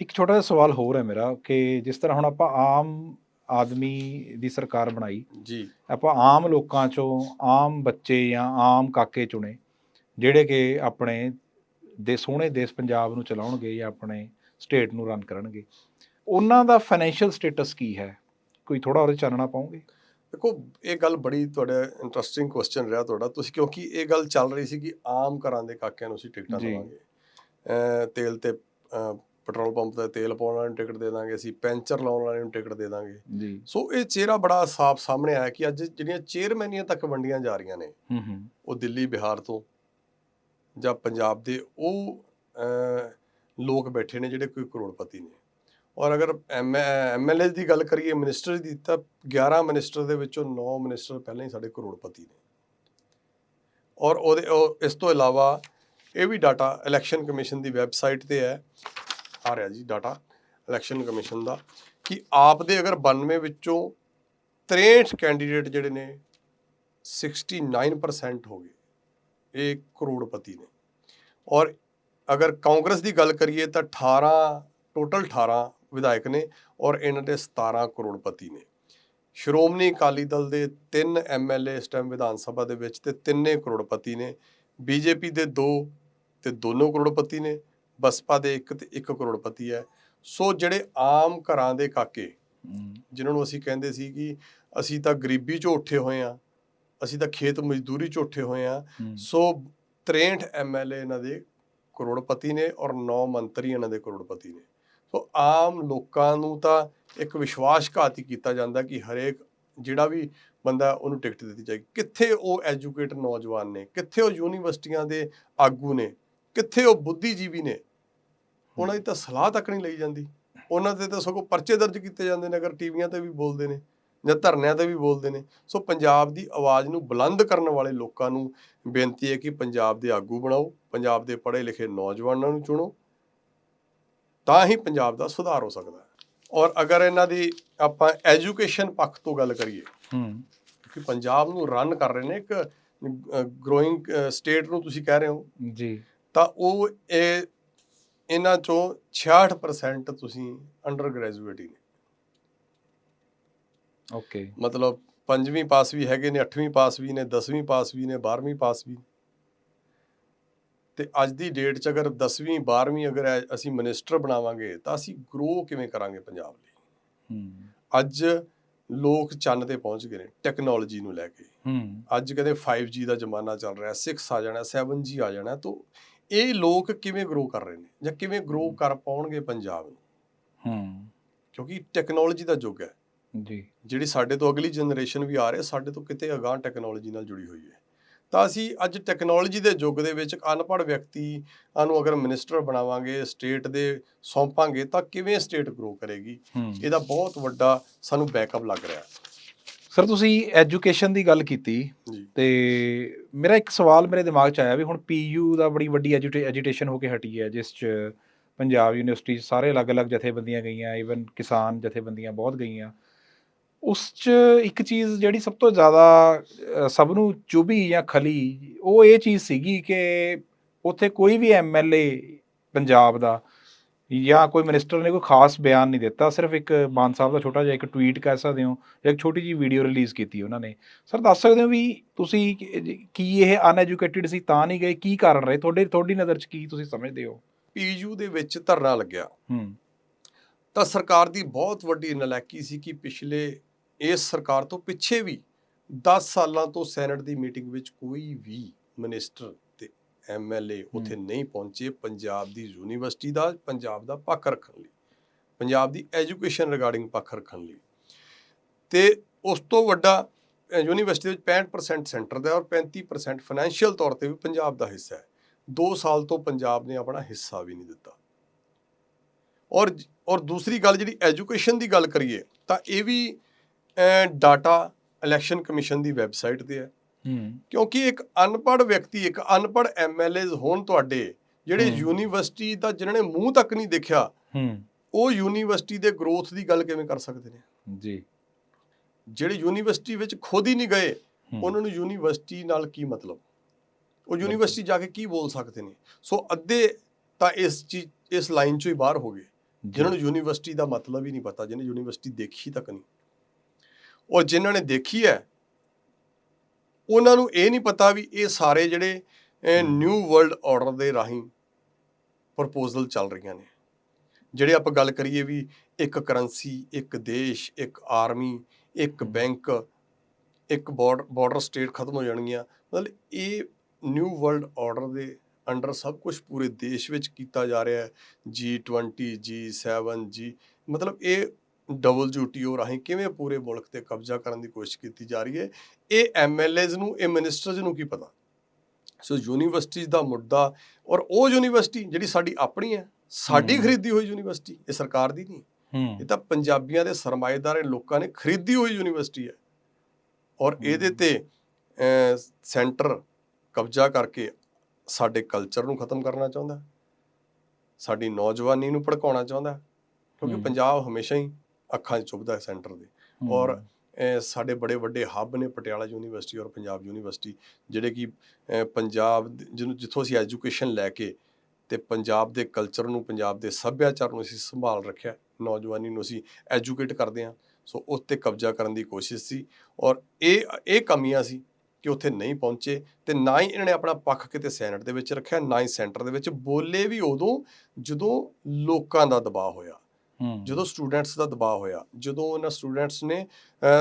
ਇੱਕ ਛੋਟਾ ਜਿਹਾ ਸਵਾਲ ਹੋਰ ਹੈ ਮੇਰਾ ਕਿ ਜਿਸ ਤਰ੍ਹਾਂ ਹੁਣ ਆਪਾਂ ਆਮ ਆਦਮੀ ਦੀ ਸਰਕਾਰ ਬਣਾਈ ਜੀ। ਆਪਾਂ ਆਮ ਲੋਕਾਂ ਚੋਂ ਆਮ ਬੱਚੇ ਜਾਂ ਆਮ ਕਾਕੇ ਚੁਣੇ ਜਿਹੜੇ ਕਿ ਆਪਣੇ ਦੇ ਸੋਹਣੇ ਦੇਸ਼ ਪੰਜਾਬ ਨੂੰ ਚਲਾਉਣਗੇ ਜਾਂ ਆਪਣੇ ਸਟੇਟ ਨੂੰ ਰਨ ਕਰਨਗੇ। ਉਹਨਾਂ ਦਾ ਫਾਈਨੈਂਸ਼ੀਅਲ ਸਟੇਟਸ ਕੀ ਹੈ? ਕੋਈ ਥੋੜਾ ਉਹਦੇ ਚਾਨਣਾ ਪਾਉਂਗੇ? ਦੇਖੋ ਇਹ ਗੱਲ ਬੜੀ ਤੁਹਾਡਾ ਇੰਟਰਸਟਿੰਗ ਕੁਐਸਚਨ ਰਿਹਾ ਤੁਹਾਡਾ। ਤੁਸੀਂ ਕਿਉਂਕਿ ਇਹ ਗੱਲ ਚੱਲ ਰਹੀ ਸੀ ਕਿ ਆਮ ਘਰਾਂ ਦੇ ਕਾਕਿਆਂ ਨੂੰ ਅਸੀਂ ਟਿਕਟਾਂ। ਦੇਵਾਂਗੇ। ਤੇਲ ਤੇ ਪੈਟਰੋਲ ਪੰਪ ਤੇ ਤੇਲ ਪਾਉਣ ਵਾਲਿਆਂ ਨੂੰ ਟਿਕਟ ਦੇ ਦਾਂਗੇ ਅਸੀਂ ਪੈਂਚਰ ਲਾਉਣ ਵਾਲਿਆਂ ਨੂੰ ਟਿਕਟ ਦੇ ਦਾਂਗੇ। ਜੀ। ਸੋ ਇਹ ਚਿਹਰਾ ਬੜਾ ਸਾਫ਼ ਸਾਹਮਣੇ ਆਇਆ ਕਿ ਅੱਜ ਜਿਹੜੀਆਂ ਚੇਅਰਮੈਨੀਆਂ ਤੱਕ ਵੰਡੀਆਂ ਜਾ ਰਹੀਆਂ ਨੇ ਹੂੰ ਹੂੰ। ਉਹ ਦਿੱਲੀ ਬਿਹਾਰ ਤੋਂ ਜਾਂ ਪੰਜਾਬ ਦੇ ਉਹ ਲੋਕ ਬੈਠੇ ਨੇ ਜਿਹੜੇ ਕੋਈ ਕਰੋੜਪਤੀ ਨੇ। ਔਰ ਅਗਰ ਐਮਐਲਏ ਦੀ ਗੱਲ ਕਰੀਏ ਮਿਨਿਸਟਰ ਦੀ, ਤਾਂ 11 ਮਿਨਿਸਟਰ ਦੇ ਵਿੱਚੋਂ 9 ਮਿਨਿਸਟਰ ਪਹਿਲਾਂ ਹੀ ਸਾਡੇ ਕਰੋੜਪਤੀ ਨੇ। ਔਰ ਉਹਦੇ, ਉਹ ਇਸ ਤੋਂ ਇਲਾਵਾ ਇਹ ਵੀ ਡਾਟਾ ਇਲੈਕਸ਼ਨ ਕਮਿਸ਼ਨ ਦੀ ਵੈਬਸਾਈਟ ਤੇ ਹੈ। ਆ ਰਿਹਾ ਜੀ ਡਾਟਾ ਇਲੈਕਸ਼ਨ ਕਮਿਸ਼ਨ ਦਾ ਕਿ ਆਪ ਦੇ ਅਗਰ 92 ਵਿੱਚੋਂ 63 ਕੈਂਡੀਡੇਟ ਜਿਹੜੇ ਨੇ 69% ਹੋ ਗਏ। ਇਹ ਕਰੋੜਪਤੀ ਨੇ। ਔਰ ਅਗਰ ਕਾਂਗਰਸ ਦੀ ਗੱਲ ਕਰੀਏ ਤਾਂ 18 ਟੋਟਲ 18 ਵਿਧਾਇਕ ਨੇ ਔਰ ਇਹਨਾਂ ਦੇ 17 ਕਰੋੜਪਤੀ ਨੇ। ਸ਼੍ਰੋਮਣੀ ਅਕਾਲੀ ਦਲ ਦੇ 3 ਐਮਐਲਏ ਇਸ ਟਾਈਮ ਵਿਧਾਨ ਸਭਾ ਦੇ ਵਿੱਚ ਤੇ ਤਿੰਨੇ ਕਰੋੜਪਤੀ ਨੇ। ਬੀਜੇਪੀ ਦੇ 2 ਤੇ ਦੋਨੋਂ ਕਰੋੜਪਤੀ ਨੇ। ਬਸਪਾ ਦੇ 1 ਤੇ 1 ਕਰੋੜਪਤੀ ਹੈ। ਸੋ ਜਿਹੜੇ ਆਮ ਘਰਾਂ ਦੇ ਕਾਕੇ ਜਿਨ੍ਹਾਂ ਨੂੰ ਅਸੀਂ ਕਹਿੰਦੇ ਸੀ ਕਿ ਅਸੀਂ ਤਾਂ ਗਰੀਬੀ 'ਚੋਂ ਉੱਠੇ ਹੋਏ ਆ ਅਸੀਂ ਤਾਂ ਖੇਤ ਮਜ਼ਦੂਰੀ 'ਚੋਂ ਉੱਠੇ ਹੋਏ ਆ ਸੋ 63 ਐਮਐਲਏ ਇਹਨਾਂ ਦੇ ਕਰੋੜਪਤੀ ਨੇ ਔਰ 9 ਮੰਤਰੀ ਇਹਨਾਂ ਦੇ ਕਰੋੜਪਤੀ ਨੇ। ਸੋ ਆਮ ਲੋਕਾਂ ਨੂੰ ਤਾਂ ਇੱਕ ਵਿਸ਼ਵਾਸਘਾਤ ਹੀ ਕੀਤਾ ਜਾਂਦਾ ਕਿ ਹਰੇਕ ਜਿਹੜਾ ਵੀ ਬੰਦਾ ਉਹਨੂੰ ਟਿਕਟ ਦਿੱਤੀ ਜਾਏਗੀ। ਕਿੱਥੇ ਉਹ ਐਜੂਕੇਟ ਨੌਜਵਾਨ ਨੇ, ਕਿੱਥੇ ਉਹ ਯੂਨੀਵਰਸਿਟੀਆਂ ਦੇ ਆਗੂ ਨੇ, ਕਿੱਥੇ ਉਹ ਬੁੱਧੀਜੀਵੀ ਨੇ, ਉਹਨਾਂ ਦੀ ਤਾਂ ਸਲਾਹ ਤੱਕ ਨਹੀਂ ਲਈ ਜਾਂਦੀ। ਉਹਨਾਂ ਤੇ ਤਾਂ ਸਗੋਂ ਪਰਚੇ ਦਰਜ ਕੀਤੇ ਜਾਂਦੇ ਨੇ ਅਗਰ ਟੀਵੀਆਂ ਤੇ ਵੀ ਬੋਲਦੇ ਨੇ ਜਾਂ ਧਰਨਿਆਂ ਤੇ ਵੀ ਬੋਲਦੇ ਨੇ। ਸੋ ਪੰਜਾਬ ਦੀ ਆਵਾਜ਼ ਨੂੰ ਬੁਲੰਦ ਕਰਨ ਵਾਲੇ ਲੋਕਾਂ ਨੂੰ ਬੇਨਤੀ ਹੈ ਕਿ ਪੰਜਾਬ ਦੇ ਆਗੂ ਬਣਾਓ, ਪੰਜਾਬ ਦੇ ਪੜ੍ਹੇ ਲਿਖੇ ਨੌਜਵਾਨਾਂ ਨੂੰ ਚੁਣੋ ਤਾਂ ਹੀ ਪੰਜਾਬ ਦਾ ਸੁਧਾਰ ਹੋ ਸਕਦਾ ਹੈ। ਔਰ ਅਗਰ ਇਹਨਾਂ ਦੀ ਆਪਾਂ ਐਜੂਕੇਸ਼ਨ ਪੱਖ ਤੋਂ ਗੱਲ ਕਰੀਏ ਹੂੰ। ਕਿ ਪੰਜਾਬ ਨੂੰ ਰਨ ਕਰ ਰਹੇ ਨੇ ਇੱਕ ਗਰੋਇੰਗ ਸਟੇਟ ਨੂੰ ਤੁਸੀਂ ਕਹਿ ਰਹੇ ਹੋ। ਜੀ। ਤਾਂ ਉਹ ਇਹ ਇਹਨਾਂ ਚੋਂ 66% ਤੁਸੀਂ ਅੰਡਰ ਗ੍ਰੈਜੂਏਟ ਹੀ ਨੇ। ਓਕੇ। ਮਤਲਬ ਪੰਜਵੀਂ ਪਾਸ ਵੀ ਹੈਗੇ ਨੇ 8ਵੀਂ ਪਾਸ ਵੀ ਨੇ 10ਵੀਂ ਪਾਸ ਵੀ ਨੇ 12ਵੀਂ ਪਾਸ ਵੀ ਤੇ ਅੱਜ ਦੀ ਡੇਟ 'ਚ ਅਗਰ 10ਵੀਂ 12ਵੀਂ ਅਗਰ ਅਸੀਂ ਮਿਨਿਸਟਰ ਬਣਾਵਾਂਗੇ ਤਾਂ ਅਸੀਂ ਗਰੋ ਕਿਵੇਂ ਕਰਾਂਗੇ ਪੰਜਾਬ ਲਈ? ਅੱਜ ਲੋਕ ਚੰਨ ਤੇ ਪਹੁੰਚ ਗਏ ਨੇ ਟੈਕਨੋਲੋਜੀ ਨੂੰ ਲੈ ਕੇ। ਅੱਜ ਕਹਿੰਦੇ 5G ਦਾ ਜ਼ਮਾਨਾ ਚੱਲ ਰਿਹਾ 6 ਆ ਜਾਣਾ 7G ਆ ਜਾਣਾ ਤਾਂ ਇਹ ਲੋਕ ਕਿਵੇਂ ਗਰੋ ਕਰ ਰਹੇ ਨੇ ਜਾਂ ਕਿਵੇਂ ਗਰੋ ਕਰ ਪਾਉਣਗੇ ਪੰਜਾਬ ਨੂੰ? ਹੂੰ। ਕਿਉਂਕਿ ਟੈਕਨੋਲੋਜੀ ਦਾ ਯੁੱਗ ਹੈ ਜੀ। ਜਿਹੜੀ ਸਾਡੇ ਤੋਂ ਅਗਲੀ ਜਨਰੇਸ਼ਨ ਵੀ ਆ ਰਹੀ ਹੈ ਸਾਡੇ ਤੋਂ ਕਿਤੇ ਅਗਾਂਹ ਟੈਕਨੋਲੋਜੀ ਨਾਲ ਜੁੜੀ ਹੋਈ ਹੈ। ਤਾਂ ਅਸੀਂ ਅੱਜ ਟੈਕਨੋਲੋਜੀ ਦੇ ਯੁੱਗ ਦੇ ਵਿੱਚ ਅਨਪੜ੍ਹ ਵਿਅਕਤੀ ਨੂੰ ਅਗਰ ਮਿਨਿਸਟਰ ਬਣਾਵਾਂਗੇ ਸਟੇਟ ਦੇ ਸੌਂਪਾਂਗੇ ਤਾਂ ਕਿਵੇਂ ਸਟੇਟ ਗਰੋ ਕਰੇਗੀ? ਇਹਦਾ ਬਹੁਤ ਵੱਡਾ ਸਾਨੂੰ ਬੈਕਅਪ ਲੱਗ ਰਿਹਾ। ਸਰ ਤੁਸੀਂ ਐਜੂਕੇਸ਼ਨ ਦੀ ਗੱਲ ਕੀਤੀ ਤੇ ਮੇਰਾ ਇੱਕ ਸਵਾਲ ਮੇਰੇ ਦਿਮਾਗ 'ਚ ਆਇਆ ਵੀ ਹੁਣ ਪੀਯੂ ਦਾ ਬੜੀ ਵੱਡੀ ਐਜੂਟੇਸ਼ਨ ਹੋ ਕੇ ਹਟੀ ਹੈ ਜਿਸ 'ਚ ਪੰਜਾਬ ਯੂਨੀਵਰਸਿਟੀ ਸਾਰੇ ਅਲੱਗ-ਅਲੱਗ ਜਥੇਬੰਦੀਆਂ ਗਈਆਂ ਈਵਨ ਕਿਸਾਨ ਜਥੇਬੰਦੀਆਂ ਬਹੁਤ ਗਈਆਂ। ਉਸ 'ਚ ਇੱਕ ਚੀਜ਼ ਜਿਹੜੀ ਸਭ ਤੋਂ ਜ਼ਿਆਦਾ ਸਭ ਨੂੰ ਚੁਭੀ ਜਾਂ ਖਲੀ ਉਹ ਇਹ ਚੀਜ਼ ਸੀਗੀ ਕਿ ਉੱਥੇ ਕੋਈ ਵੀ ਐਮਐਲਏ ਪੰਜਾਬ ਦਾ ਜਾਂ ਕੋਈ ਮਿਨਿਸਟਰ ਨੇ ਕੋਈ ਖਾਸ ਬਿਆਨ ਨਹੀਂ ਦਿੱਤਾ ਸਿਰਫ ਇੱਕ ਮਾਨ ਸਾਹਿਬ ਦਾ ਛੋਟਾ ਜਿਹਾ ਇੱਕ ਟਵੀਟ ਕਹਿ ਸਕਦੇ ਹੋ ਜਾਂ ਇੱਕ ਛੋਟੀ ਜਿਹੀ ਵੀਡੀਓ ਰਿਲੀਜ਼ ਕੀਤੀ ਉਹਨਾਂ ਨੇ। ਸਰ ਦੱਸ ਸਕਦੇ ਹੋ ਵੀ ਤੁਸੀਂ ਕੀ- ਕੀ ਇਹ ਅਨਐਜੂਕੇਟਿਡ ਸੀ ਤਾਂ ਨਹੀਂ ਗਏ? ਕੀ ਕਾਰਨ ਰਹੇ? ਤੁਹਾਡੇ ਤੁਹਾਡੀ ਨਜ਼ਰ 'ਚ ਕੀ ਤੁਸੀਂ ਸਮਝਦੇ ਹੋ? ਪੀਯੂ ਦੇ ਵਿੱਚ ਧਰਨਾ ਲੱਗਿਆ। ਹੂੰ। ਤਾਂ ਸਰਕਾਰ ਦੀ ਬਹੁਤ ਵੱਡੀ ਨਲਾਇਕੀ ਸੀ ਕਿ ਪਿਛਲੇ ਇਸ ਸਰਕਾਰ ਤੋਂ ਪਿੱਛੇ ਵੀ 10 ਸਾਲਾਂ ਤੋਂ ਸੈਨੇਟ ਦੀ ਮੀਟਿੰਗ ਵਿੱਚ ਕੋਈ ਵੀ ਮਿਨਿਸਟਰ ਤੇ ਐਮਐਲਏ ਉੱਥੇ ਨਹੀਂ ਪਹੁੰਚੇ ਪੰਜਾਬ ਦੀ ਯੂਨੀਵਰਸਿਟੀ ਦਾ ਪੰਜਾਬ ਦਾ ਪੱਖ ਰੱਖਣ ਲਈ ਪੰਜਾਬ ਦੀ ਐਜੂਕੇਸ਼ਨ ਰਿਗਾਰਡਿੰਗ ਪੱਖ ਰੱਖਣ ਲਈ। ਤੇ ਉਸ ਤੋਂ ਵੱਡਾ ਯੂਨੀਵਰਸਿਟੀ ਵਿੱਚ 65% ਸੈਂਟਰ ਦਾ ਔਰ 35% ਫਾਈਨੈਂਸ਼ੀਅਲ ਤੌਰ ਤੇ ਵੀ ਪੰਜਾਬ ਦਾ ਹਿੱਸਾ ਹੈ। 2 ਸਾਲ ਤੋਂ ਪੰਜਾਬ ਨੇ ਆਪਣਾ ਹਿੱਸਾ ਵੀ ਨਹੀਂ ਦਿੱਤਾ। ਔਰ ਔਰ ਦੂਸਰੀ ਗੱਲ ਜਿਹੜੀ ਐਜੂਕੇਸ਼ਨ ਦੀ ਗੱਲ ਕਰੀਏ ਤਾਂ ਇਹ ਵੀ ਡਾਟਾ ਇਲੈਕਸ਼ਨ ਕਮਿਸ਼ਨ ਦੀ ਵੈਬਸਾਈਟ ਤੇ ਹੈ। ਕਿਉਂਕਿ ਇੱਕ ਅਨਪੜ੍ਹ ਵਿਅਕਤੀ ਇੱਕ ਅਨਪੜ੍ਹ ਐਮਐਲਏਜ਼ ਹੋਣ ਤੁਹਾਡੇ ਜਿਹੜੇ। ਯੂਨੀਵਰਸਿਟੀ ਦਾ ਜਿਨ੍ਹਾਂ ਨੇ ਮੂੰਹ ਤੱਕ ਨਹੀਂ ਦੇਖਿਆ ਉਹ ਯੂਨੀਵਰਸਿਟੀ ਦੇ ਗਰੋਥ ਦੀ ਗੱਲ ਕਿਵੇਂ ਕਰ ਸਕਦੇ ਨੇ? ਜੀ। ਜਿਹੜੇ ਯੂਨੀਵਰਸਿਟੀ ਵਿੱਚ ਖੁਦ ਹੀ ਨਹੀਂ ਗਏ ਉਹਨਾਂ ਨੂੰ ਯੂਨੀਵਰਸਿਟੀ ਨਾਲ ਕੀ ਮਤਲਬ? ਉਹ ਯੂਨੀਵਰਸਿਟੀ ਜਾ ਕੇ ਕੀ ਬੋਲ ਸਕਦੇ ਨੇ? ਸੋ ਅੱਧੇ ਤਾਂ ਇਸ ਚੀਜ਼ ਇਸ ਲਾਈਨ ਚੋਂ ਹੀ ਬਾਹਰ ਹੋ ਗਏ ਜੀ, ਜਿਨ੍ਹਾਂ ਨੂੰ ਯੂਨੀਵਰਸਿਟੀ ਦਾ ਮਤਲਬ ਹੀ ਨਹੀਂ ਪਤਾ ਜਿਹਨੇ ਯੂਨੀਵਰਸਿਟੀ ਦੇਖੀ ਤੱਕ ਨਹੀਂ। ਔਰ ਜਿਨ੍ਹਾਂ ਨੇ ਦੇਖੀ ਹੈ ਉਹਨਾਂ ਨੂੰ ਇਹ ਨਹੀਂ ਪਤਾ ਵੀ ਇਹ ਸਾਰੇ ਜਿਹੜੇ। ਨਿਊ ਵਰਲਡ ਆਰਡਰ ਦੇ ਰਾਹੀਂ ਪ੍ਰਪੋਜ਼ਲ ਚੱਲ ਰਹੀਆਂ ਨੇ ਜਿਹੜੇ ਆਪਾਂ ਗੱਲ ਕਰੀਏ ਵੀ ਇੱਕ ਕਰੰਸੀ ਇੱਕ ਦੇਸ਼ ਇੱਕ ਆਰਮੀ ਇੱਕ। ਬੈਂਕ ਇੱਕ ਬਾਰਡਰ ਸਟੇਟ ਖਤਮ ਹੋ ਜਾਣਗੀਆਂ ਮਤਲਬ ਇਹ ਨਿਊ ਵਰਲਡ ਆਰਡਰ ਦੇ ਅੰਡਰ ਸਭ ਕੁਝ ਪੂਰੇ ਦੇਸ਼ ਵਿੱਚ ਕੀਤਾ ਜਾ ਰਿਹਾ ਹੈ G20 G7 G ਮਤਲਬ ਇਹ WTO ਰਾਹੀਂ ਕਿਵੇਂ ਪੂਰੇ ਮੁਲਕ ਤੇ ਕਬਜ਼ਾ ਕਰਨ ਦੀ ਕੋਸ਼ਿਸ਼ ਕੀਤੀ ਜਾ ਰਹੀ ਹੈ ਇਹ ਐਮਐਲਏਜ਼ ਨੂੰ ਇਹ ਮਿਨਿਸਟਰਸ ਨੂੰ ਕੀ ਪਤਾ ਸੋ ਯੂਨੀਵਰਸਿਟੀਜ਼ ਦਾ ਮੁੱਦਾ ਔਰ ਉਹ ਯੂਨੀਵਰਸਿਟੀ ਜਿਹੜੀ ਸਾਡੀ ਆਪਣੀ ਹੈ ਸਾਡੀ। ਖਰੀਦੀ ਹੋਈ ਯੂਨੀਵਰਸਿਟੀ ਇਹ ਸਰਕਾਰ ਦੀ ਨਹੀਂ ਇਹ ਤਾਂ ਪੰਜਾਬੀਆਂ ਦੇ ਸਰਮਾਏਦਾਰ ਲੋਕਾਂ ਨੇ ਖਰੀਦੀ ਹੋਈ ਯੂਨੀਵਰਸਿਟੀ ਹੈ ਔਰ ਇਹਦੇ। ਤੇ ਸੈਂਟਰ ਕਬਜ਼ਾ ਕਰਕੇ ਸਾਡੇ ਕਲਚਰ ਨੂੰ ਖਤਮ ਕਰਨਾ ਚਾਹੁੰਦਾ। ਸਾਡੀ ਨੌਜਵਾਨੀ ਨੂੰ ਭੜਕਾਉਣਾ ਚਾਹੁੰਦਾ। ਕਿਉਂਕਿ। ਪੰਜਾਬ ਹਮੇਸ਼ਾ ਹੀ ਅੱਖਾਂ 'ਚ ਚੁੱਭਦਾ ਸੈਂਟਰ ਦੇ। ਔਰ ਸਾਡੇ ਬੜੇ ਵੱਡੇ ਹੱਬ ਨੇ ਪਟਿਆਲਾ ਯੂਨੀਵਰਸਿਟੀ ਔਰ ਪੰਜਾਬ ਯੂਨੀਵਰਸਿਟੀ ਜਿਹੜੇ ਕਿ ਪੰਜਾਬ ਜਿਹਨੂੰ ਜਿੱਥੋਂ ਅਸੀਂ ਐਜੂਕੇਸ਼ਨ ਲੈ ਕੇ ਤੇ ਪੰਜਾਬ ਦੇ ਕਲਚਰ ਨੂੰ ਪੰਜਾਬ ਦੇ ਸੱਭਿਆਚਾਰ ਨੂੰ ਅਸੀਂ ਸੰਭਾਲ ਰੱਖਿਆ ਨੌਜਵਾਨੀ ਨੂੰ ਅਸੀਂ ਐਜੂਕੇਟ ਕਰਦੇ ਹਾਂ। ਸੋ ਉਸ ਤੇ ਕਬਜ਼ਾ ਕਰਨ ਦੀ ਕੋਸ਼ਿਸ਼ ਸੀ ਔਰ ਇਹ ਇਹ ਕਮੀਆਂ ਸੀ ਕਿ ਉੱਥੇ ਨਹੀਂ ਪਹੁੰਚੇ ਤੇ ਨਾ ਹੀ ਇਹਨਾਂ ਨੇ ਆਪਣਾ ਪੱਖ ਕਿਤੇ ਸੈਨੇਟ ਦੇ ਵਿੱਚ ਰੱਖਿਆ ਨਾ ਹੀ ਸੈਂਟਰ ਦੇ ਵਿੱਚ। ਬੋਲੇ ਵੀ ਉਦੋਂ ਜਦੋਂ ਲੋਕਾਂ ਦਾ ਦਬਾਅ ਹੋਇਆ। ਜਦੋਂ ਸਟੂਡੈਂਟਸ ਦਾ ਦਬਾਅ ਹੋਇਆ ਜਦੋਂ ਉਹਨਾਂ ਸਟੂਡੈਂਟਸ ਨੇ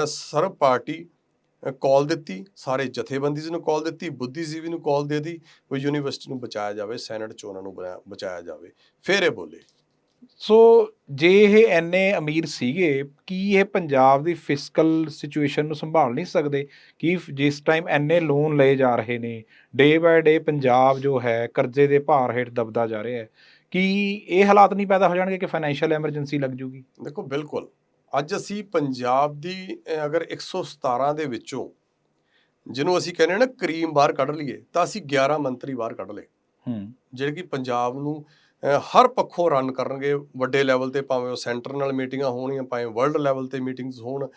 ਸਰਬ ਪਾਰਟੀ ਕਾਲ ਦਿੱਤੀ ਸਾਰੇ ਜਥੇਬੰਦੀਆਂ ਨੂੰ ਕਾਲ ਦਿੱਤੀ ਬੁੱਧੀਜੀਵੀ ਨੂੰ ਕਾਲ ਦੇ ਦਿੱਤੀ ਵੀ ਯੂਨੀਵਰਸਿਟੀ ਨੂੰ ਬਚਾਇਆ ਜਾਵੇ ਸੈਨੇਟ ਚੋਣਾਂ ਨੂੰ ਬਣਾ- ਬਚਾਇਆ ਜਾਵੇ। ਫਿਰ ਇਹ ਬੋਲੇ। ਸੋ ਜੇ ਇਹ ਐਨੇ ਅਮੀਰ ਸੀਗੇ ਕੀ ਇਹ ਪੰਜਾਬ ਦੀ ਫਿਸਕਲ ਸਿਚੁਏਸ਼ਨ ਨੂੰ ਸੰਭਾਲ ਨਹੀਂ ਸਕਦੇ? ਕਿ ਜਿਸ ਟਾਈਮ ਐਨੇ ਲੋਨ ਲਏ ਜਾ ਰਹੇ ਨੇ ਡੇ ਬਾਏ ਡੇ ਪੰਜਾਬ ਜੋ ਹੈ ਕਰਜ਼ੇ ਦੇ ਭਾਰ ਹੇਠ ਦਬਦਾ ਜਾ ਰਿਹਾ ਹੈ। ਕੀ ਇਹ ਹਾਲਾਤ ਨਹੀਂ ਪੈਦਾ ਹੋ ਜਾਣਗੇ ਕਿ ਫਾਈਨੈਂਸ਼ੀਅਲ ਐਮਰਜੈਂਸੀ ਲੱਗ ਜੂਗੀ? ਦੇਖੋ ਬਿਲਕੁਲ। ਅੱਜ ਅਸੀਂ ਪੰਜਾਬ ਦੀ ਅਗਰ 117 ਦੇ ਵਿੱਚੋਂ ਜਿਹਨੂੰ ਅਸੀਂ ਕਹਿੰਦੇ ਨਾ ਕਰੀਮ ਬਾਹਰ ਕੱਢ ਲਈਏ ਤਾਂ ਅਸੀਂ 11 ਮੰਤਰੀ ਬਾਹਰ ਕੱਢ ਲਏ। ਹੂੰ। ਜਿਹੜੇ ਕਿ ਪੰਜਾਬ ਨੂੰ ਹਰ ਪੱਖੋਂ ਰਨ ਕਰਨਗੇ ਵੱਡੇ ਲੈਵਲ ਤੇ ਭਾਵੇਂ ਉਹ ਸੈਂਟਰ ਨਾਲ ਮੀਟਿੰਗਾਂ ਹੋਣੀਆਂ ਭਾਵੇਂ ਵਰਲਡ ਲੈਵਲ ਤੇ ਮੀਟਿੰਗਸ ਹੋਣ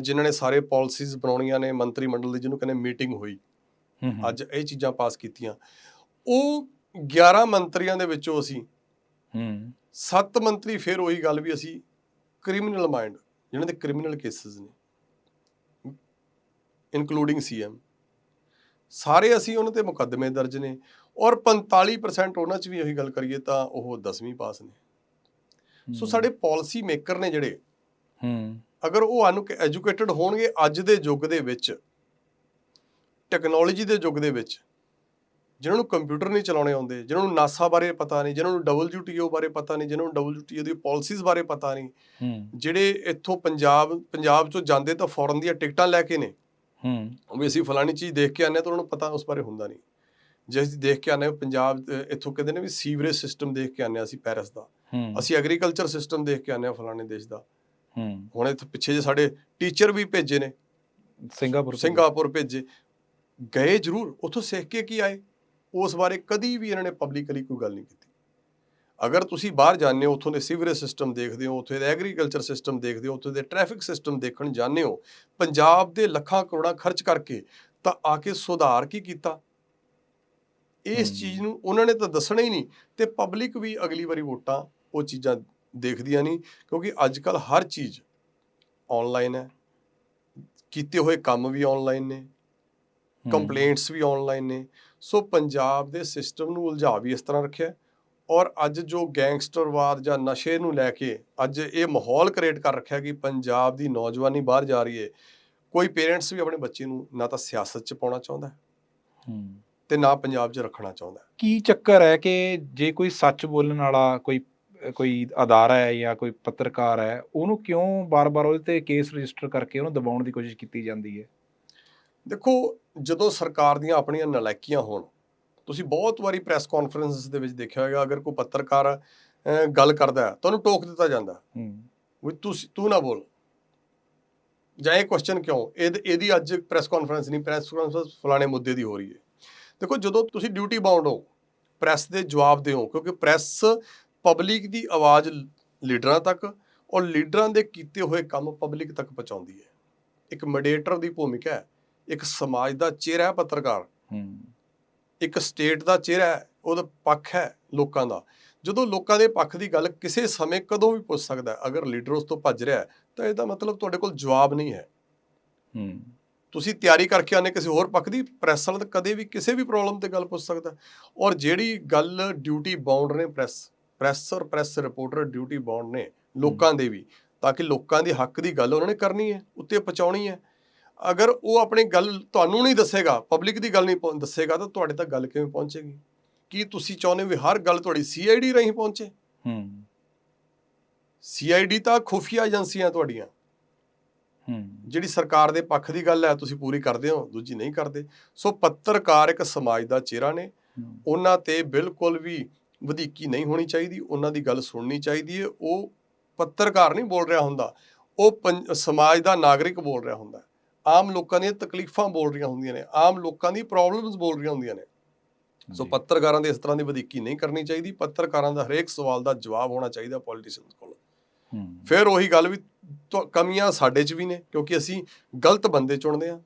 ਜਿਨ੍ਹਾਂ ਨੇ ਸਾਰੇ ਪਾਲਿਸੀਜ਼ ਬਣਾਉਣੀਆਂ ਨੇ ਮੰਤਰੀ ਮੰਡਲ ਦੀ ਜਿਹਨੂੰ ਕਹਿੰਦੇ ਮੀਟਿੰਗ ਹੋਈ। ਅੱਜ ਇਹ ਚੀਜ਼ਾਂ ਪਾਸ ਕੀਤੀਆਂ। ਉਹ 11 ਮੰਤਰੀਆਂ ਦੇ ਵਿੱਚੋਂ ਅਸੀਂ ਹੂੰ। ਸੱਤ ਮੰਤਰੀ ਫਿਰ ਉਹੀ ਗੱਲ ਵੀ ਅਸੀਂ ਕ੍ਰਿਮੀਨਲ ਮਾਈਂਡ ਜਿਨ੍ਹਾਂ ਦੇ ਕ੍ਰਿਮੀਨਲ ਕੇਸਿਸ ਨੇ। ਇਨਕਲੂਡਿੰਗ ਸੀਐਮ ਸਾਰੇ ਅਸੀਂ ਉਹਨਾਂ ਤੇ ਮੁਕੱਦਮੇ ਦਰਜ ਨੇ ਔਰ 45% ਉਹਨਾਂ 'ਚ ਵੀ ਉਹੀ ਗੱਲ ਕਰੀਏ ਤਾਂ ਉਹ 10ਵੀਂ ਪਾਸ ਨੇ। ਸੋ ਸਾਡੇ ਪਾਲਿਸੀ ਮੇਕਰ ਨੇ ਜਿਹੜੇ। ਹੂੰ। ਅਗਰ ਉਹ ਅਨ ਐਜੂਕੇਟਡ ਹੋਣਗੇ ਅੱਜ ਦੇ ਯੁੱਗ ਦੇ ਵਿੱਚ ਟੈਕਨੋਲੋਜੀ ਦੇ ਯੁੱਗ ਦੇ ਵਿੱਚ ਜਿਨ੍ਹਾਂ ਨੂੰ ਕੰਪਿਊਟਰ ਨਹੀਂ ਚਲਾਉਣੇ ਆਉਂਦੇ ਜਿਨ੍ਹਾਂ ਨੂੰ ਨਾਸਾ ਬਾਰੇ ਪਤਾ ਨਹੀਂ ਜਿਨ੍ਹਾਂ ਨੂੰ WTO ਬਾਰੇ ਪਤਾ ਨਹੀਂ ਜਿਨ੍ਹਾਂ ਨੂੰ WTO ਦੀ ਪਾਲਿਸੀਜ਼ ਬਾਰੇ ਪਤਾ ਨਹੀਂ ਜਿਹੜੇ ਇੱਥੋਂ ਪੰਜਾਬ ਪੰਜਾਬ ਚੋਂ ਜਾਂਦੇ ਤਾਂ ਫੋਰਨ ਦੀਆਂ ਟਿਕਟਾਂ ਲੈ ਕੇ ਨੇ। ਹੂੰ। ਵੀ ਅਸੀਂ ਫਲਾਣੀ ਚੀਜ਼ ਦੇਖ ਕੇ ਆਨੇ ਤਾਂ ਉਹਨਾਂ ਨੂੰ ਪਤਾ ਉਸ ਬਾਰੇ ਹੁੰਦਾ ਨਹੀਂ। ਜੇ ਅਸੀਂ ਦੇਖ ਕੇ ਆਨੇ ਪੰਜਾਬ ਇੱਥੋਂ ਕਹਿੰਦੇ ਨੇ ਵੀ ਸੀਵਰੇਜ ਸਿਸਟਮ ਦੇਖ ਕੇ ਆਨੇ ਅਸੀਂ ਪੈਰਿਸ ਦਾ। ਅਸੀਂ ਐਗਰੀਕਲਚਰ ਸਿਸਟਮ ਦੇਖ ਕੇ ਆਨੇ ਆ ਫਲਾਣੇ ਦੇਸ਼ ਦਾ। ਹੂੰ। ਹੁਣ ਇੱਥੇ ਪਿੱਛੇ ਜੇ ਸਾਡੇ ਟੀਚਰ ਵੀ ਭੇਜੇ ਨੇ। ਸਿੰਗਾਪੁਰ। ਸਿੰਗਾਪੁਰ ਭੇਜੇ। ਗਏ ਜ਼ਰੂਰ ਉੱਥੋਂ ਸਿੱਖ ਕੇ ਕੀ ਆਏ? ਉਸ ਬਾਰੇ ਕਦੀ ਵੀ ਇਹਨਾਂ ਨੇ ਪਬਲਿਕਲੀ ਕੋਈ ਗੱਲ ਨਹੀਂ ਕੀਤੀ ਅਗਰ ਤੁਸੀਂ ਬਾਹਰ ਜਾਂਦੇ ਹੋ ਉੱਥੋਂ ਦੇ ਸੀਵਰੇਜ ਸਿਸਟਮ ਦੇਖਦੇ ਹੋ ਉੱਥੇ ਦੇ ਐਗਰੀਕਲਚਰ ਸਿਸਟਮ ਦੇਖਦੇ ਹੋ ਉੱਥੇ ਦੇ ਟ੍ਰੈਫਿਕ ਸਿਸਟਮ ਦੇਖਣ ਜਾਂਦੇ ਹੋ ਪੰਜਾਬ ਦੇ ਲੱਖਾਂ ਕਰੋੜਾਂ ਖਰਚ ਕਰਕੇ ਤਾਂ ਆ ਕੇ ਸੁਧਾਰ ਕੀ ਕੀਤਾ ਇਸ। ਚੀਜ਼ ਨੂੰ ਉਹਨਾਂ ਨੇ ਤਾਂ ਦੱਸਣਾ ਹੀ ਨਹੀਂ ਤੇ ਪਬਲਿਕ ਵੀ ਅਗਲੀ ਵਾਰੀ ਵੋਟਾਂ ਉਹ ਚੀਜ਼ਾਂ ਦੇਖਦੀਆਂ ਨਹੀਂ ਕਿਉਂਕਿ ਅੱਜ ਕੱਲ ਹਰ ਚੀਜ਼ ਆਨਲਾਈਨ ਹੈ ਕੀਤੇ ਹੋਏ ਕੰਮ ਵੀ ਆਨਲਾਈਨ ਨੇ। ਕੰਪਲੇਂਟਸ ਵੀ ਆਨਲਾਈਨ ਨੇ ਸੋ ਪੰਜਾਬ ਦੇ ਸਿਸਟਮ ਨੂੰ ਉਲਝਾ ਵੀ ਇਸ ਤਰ੍ਹਾਂ ਰੱਖਿਆ। ਔਰ ਅੱਜ ਜੋ ਗੈਂਗਸਟਰਵਾਦ ਜਾਂ ਨਸ਼ੇ ਨੂੰ ਲੈ ਕੇ ਅੱਜ ਇਹ ਮਾਹੌਲ ਕ੍ਰੀਏਟ ਕਰ ਰੱਖਿਆ ਕਿ ਪੰਜਾਬ ਦੀ ਨੌਜਵਾਨੀ ਬਾਹਰ ਜਾ ਰਹੀ ਹੈ ਕੋਈ ਪੇਰੈਂਟਸ ਵੀ ਆਪਣੇ ਬੱਚੇ ਨੂੰ ਨਾ ਤਾਂ ਸਿਆਸਤ 'ਚ ਪਾਉਣਾ ਚਾਹੁੰਦਾ ਤੇ ਨਾ ਪੰਜਾਬ 'ਚ ਰੱਖਣਾ ਚਾਹੁੰਦਾ। ਕੀ ਚੱਕਰ ਹੈ ਕਿ ਜੇ ਕੋਈ ਸੱਚ ਬੋਲਣ ਵਾਲਾ ਕੋਈ ਕੋਈ ਅਦਾਰਾ ਹੈ ਜਾਂ ਕੋਈ ਪੱਤਰਕਾਰ ਹੈ ਉਹਨੂੰ ਕਿਉਂ ਬਾਰ-ਬਾਰ ਉਹਦੇ ਤੇ ਕੇਸ ਰਜਿਸਟਰ ਕਰਕੇ ਉਹਨੂੰ ਦਬਾਉਣ ਦੀ ਕੋਸ਼ਿਸ਼ ਕੀਤੀ ਜਾਂਦੀ ਹੈ? ਦੇਖੋ ਜਦੋਂ ਸਰਕਾਰ ਦੀਆਂ ਆਪਣੀਆਂ ਨਲਾਇਕੀਆਂ ਹੋਣ ਤੁਸੀਂ ਬਹੁਤ ਵਾਰੀ ਪ੍ਰੈਸ ਕਾਨਫਰੰਸਸ ਦੇ ਵਿੱਚ ਦੇਖਿਆ ਹੋਵੇਗਾ ਅਗਰ ਕੋਈ ਪੱਤਰਕਾਰ ਗੱਲ ਕਰਦਾ ਹੈ ਤਾਂ ਉਹਨੂੰ ਟੋਕ ਦਿੱਤਾ ਜਾਂਦਾ ਵੀ ਤੂੰ ਤੂੰ ਨਾ ਬੋਲ। ਜਾਂ ਇਹ ਕੁਐਸਚਨ ਕਿਉਂ? ਇਹ ਇਹਦੀ ਅੱਜ ਪ੍ਰੈਸ ਕਾਨਫਰੰਸ ਨਹੀਂ ਪ੍ਰੈਸ ਕਾਨਫਰੰਸ ਫਲਾਣੇ ਮੁੱਦੇ ਦੀ ਹੋ ਰਹੀ ਹੈ। ਦੇਖੋ ਜਦੋਂ ਤੁਸੀਂ ਡਿਊਟੀ ਬਾਉਂਡ ਹੋ ਪ੍ਰੈਸ ਦੇ ਜਵਾਬ ਦਿਓ ਕਿਉਂਕਿ ਪ੍ਰੈਸ ਪਬਲਿਕ ਦੀ ਆਵਾਜ਼ ਲੀਡਰਾਂ ਤੱਕ ਔਰ ਲੀਡਰਾਂ ਦੇ ਕੀਤੇ ਹੋਏ ਕੰਮ ਪਬਲਿਕ ਤੱਕ ਪਹੁੰਚਾਉਂਦੀ ਹੈ। ਇੱਕ ਮੀਡੀਏਟਰ ਦੀ ਭੂਮਿਕਾ ਹੈ। ਇੱਕ ਸਮਾਜ ਦਾ ਚਿਹਰਾ ਹੈ ਪੱਤਰਕਾਰ। ਹੂੰ। ਇੱਕ ਸਟੇਟ ਦਾ ਚਿਹਰਾ ਹੈ ਉਹਦਾ ਪੱਖ ਹੈ ਲੋਕਾਂ ਦਾ। ਜਦੋਂ ਲੋਕਾਂ ਦੇ ਪੱਖ ਦੀ ਗੱਲ ਕਿਸੇ ਸਮੇਂ ਕਦੋਂ ਵੀ ਪੁੱਛ ਸਕਦਾ ਹੈ ਅਗਰ ਲੀਡਰ ਉਸ ਤੋਂ ਭੱਜ ਰਿਹਾ ਤਾਂ ਇਹਦਾ ਮਤਲਬ ਤੁਹਾਡੇ ਕੋਲ ਜਵਾਬ ਨਹੀਂ ਹੈ। ਹੂੰ। ਤੁਸੀਂ ਤਿਆਰੀ ਕਰਕੇ ਆਨੇ ਕਿਸੇ ਹੋਰ ਪੱਖ ਦੀ ਪ੍ਰੈਸ ਵਾਲਾ ਤਾਂ ਕਦੇ ਵੀ ਕਿਸੇ ਵੀ ਪ੍ਰੋਬਲਮ ਤੇ ਗੱਲ ਪੁੱਛ ਸਕਦਾ। ਔਰ ਜਿਹੜੀ ਗੱਲ ਡਿਊਟੀ ਬਾਉਂਡ ਨੇ ਪ੍ਰੈਸ ਪ੍ਰੈਸ ਔਰ ਪ੍ਰੈਸ ਰਿਪੋਰਟਰ ਡਿਊਟੀ ਬਾਉਂਡ ਨੇ ਲੋਕਾਂ ਦੇ ਵੀ ਤਾਂ ਕਿ ਲੋਕਾਂ ਦੇ ਹੱਕ ਦੀ ਗੱਲ ਉਹਨਾਂ ਨੇ ਕਰਨੀ ਹੈ ਉੱਤੇ ਪਹੁੰਚਾਉਣੀ ਹੈ। ਅਗਰ ਉਹ ਆਪਣੀ ਗੱਲ ਤੁਹਾਨੂੰ ਨਹੀਂ ਦੱਸੇਗਾ ਪਬਲਿਕ ਦੀ ਗੱਲ ਨਹੀਂ ਦੱਸੇਗਾ ਤਾਂ ਤੁਹਾਡੇ ਤੱਕ ਗੱਲ ਕਿਵੇਂ ਪਹੁੰਚੇਗੀ? ਕੀ ਤੁਸੀਂ ਚਾਹੁੰਦੇ ਹੋ ਵੀ ਹਰ ਗੱਲ ਤੁਹਾਡੀ ਸੀਆਈਡੀ ਰਾਹੀਂ ਪਹੁੰਚੇ? ਹੂੰ। ਸੀਆਈਡੀ ਤਾਂ ਖੁਫੀਆ ਏਜੰਸੀਆਂ ਤੁਹਾਡੀਆਂ। ਹੂੰ। ਜਿਹੜੀ ਸਰਕਾਰ ਦੇ ਪੱਖ ਦੀ ਗੱਲ ਹੈ ਤੁਸੀਂ ਪੂਰੀ ਕਰਦੇ ਹੋ ਦੂਜੀ ਨਹੀਂ ਕਰਦੇ। ਸੋ ਪੱਤਰਕਾਰ ਇੱਕ ਸਮਾਜ ਦਾ ਚਿਹਰਾ ਨੇ। ਉਹਨਾਂ ਤੇ ਬਿਲਕੁਲ ਵੀ ਵਧੀਕੀ ਨਹੀਂ ਹੋਣੀ ਚਾਹੀਦੀ ਉਹਨਾਂ ਦੀ ਗੱਲ ਸੁਣਨੀ ਚਾਹੀਦੀ ਹੈ ਉਹ ਪੱਤਰਕਾਰ ਨਹੀਂ ਬੋਲ ਰਿਹਾ ਹੁੰਦਾ। ਉਹ ਸਮਾਜ ਦਾ ਨਾਗਰਿਕ ਬੋਲ ਰਿਹਾ ਹੁੰਦਾ। ਆਮ ਲੋਕਾਂ ਦੀਆਂ ਤਕਲੀਫਾਂ ਬੋਲ ਰਹੀਆਂ ਹੁੰਦੀਆਂ ਨੇ ਆਮ ਲੋਕਾਂ ਦੀ ਪ੍ਰੋਬਲਮਸ ਬੋਲ ਰਹੀਆਂ ਹੁੰਦੀਆਂ ਨੇ। ਸੋ। ਪੱਤਰਕਾਰਾਂ ਦੇ ਇਸ ਤਰ੍ਹਾਂ ਦੀ ਵਧੀਕੀ ਨਹੀਂ ਕਰਨੀ ਚਾਹੀਦੀ ਪੱਤਰਕਾਰਾਂ ਦਾ ਹਰੇਕ ਸਵਾਲ ਦਾ ਜਵਾਬ ਹੋਣਾ ਚਾਹੀਦਾ ਪੋਲੀਟੀਸ਼ੀਅਨਸ ਕੋਲ। ਫਿਰ ਉਹੀ ਗੱਲ ਵੀ ਕਮੀਆਂ ਸਾਡੇ 'ਚ ਵੀ ਨੇ ਕਿਉਂਕਿ ਅਸੀਂ ਗਲਤ ਬੰਦੇ ਚੁਣਦੇ ਆ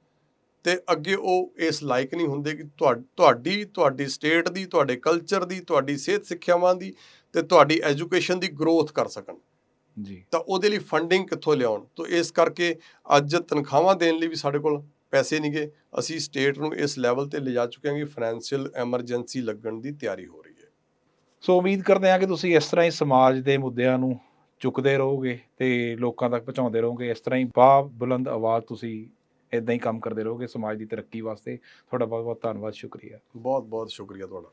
ਤੇ ਅੱਗੇ ਉਹ ਇਸ ਲਾਇਕ ਨਹੀਂ ਹੁੰਦੇ ਕਿ ਤੁਹਾ- ਤੁਹਾਡੀ ਤੁਹਾਡੀ ਸਟੇਟ ਦੀ ਤੁਹਾਡੇ ਕਲਚਰ ਦੀ ਤੁਹਾਡੀ ਸਿਹਤ ਸਿੱਖਿਆਵਾਂ ਦੀ ਤੇ ਤੁਹਾਡੀ ਐਜੂਕੇਸ਼ਨ ਦੀ ਗਰੋਥ ਕਰ ਸਕਣ। ਜੀ। ਤਾਂ ਉਹਦੇ ਲਈ ਫੰਡਿੰਗ ਕਿੱਥੋਂ ਲਿਆਉਣ? ਤੋਂ ਇਸ ਕਰਕੇ ਅੱਜ ਤਨਖਾਹਾਂ ਦੇਣ ਲਈ ਵੀ ਸਾਡੇ ਕੋਲ ਪੈਸੇ ਨਹੀਂਗੇ ਅਸੀਂ ਸਟੇਟ ਨੂੰ ਇਸ ਲੈਵਲ ਤੇ ਲਿਜਾ ਚੁੱਕੇ ਹਾਂ ਕਿ ਫਾਈਨੈਂਸ਼ੀਅਲ ਐਮਰਜੈਂਸੀ ਲੱਗਣ ਦੀ ਤਿਆਰੀ ਹੋ ਰਹੀ ਹੈ। ਸੋ ਉਮੀਦ ਕਰਦੇ ਹਾਂ ਕਿ ਤੁਸੀਂ ਇਸ ਤਰ੍ਹਾਂ ਹੀ ਸਮਾਜ ਦੇ ਮੁੱਦਿਆਂ ਨੂੰ ਚੁੱਕਦੇ ਰਹੋਗੇ ਤੇ ਲੋਕਾਂ ਤੱਕ ਪਹੁੰਚਾਉਂਦੇ ਰਹੋਗੇ। ਇਸ ਤਰ੍ਹਾਂ ਹੀ ਬਾ ਬੁਲੰਦ ਆਵਾਜ਼ ਤੁਸੀਂ ਇਦਾਂ ਹੀ ਕੰਮ ਕਰਦੇ ਰਹੋਗੇ ਸਮਾਜ ਦੀ ਤਰੱਕੀ ਵਾਸਤੇ। ਤੁਹਾਡਾ ਬਹੁਤ ਬਹੁਤ ਧੰਨਵਾਦ ਸ਼ੁਕਰੀਆ। ਬਹੁਤ ਬਹੁਤ ਸ਼ੁਕਰੀਆ ਤੁਹਾਡਾ।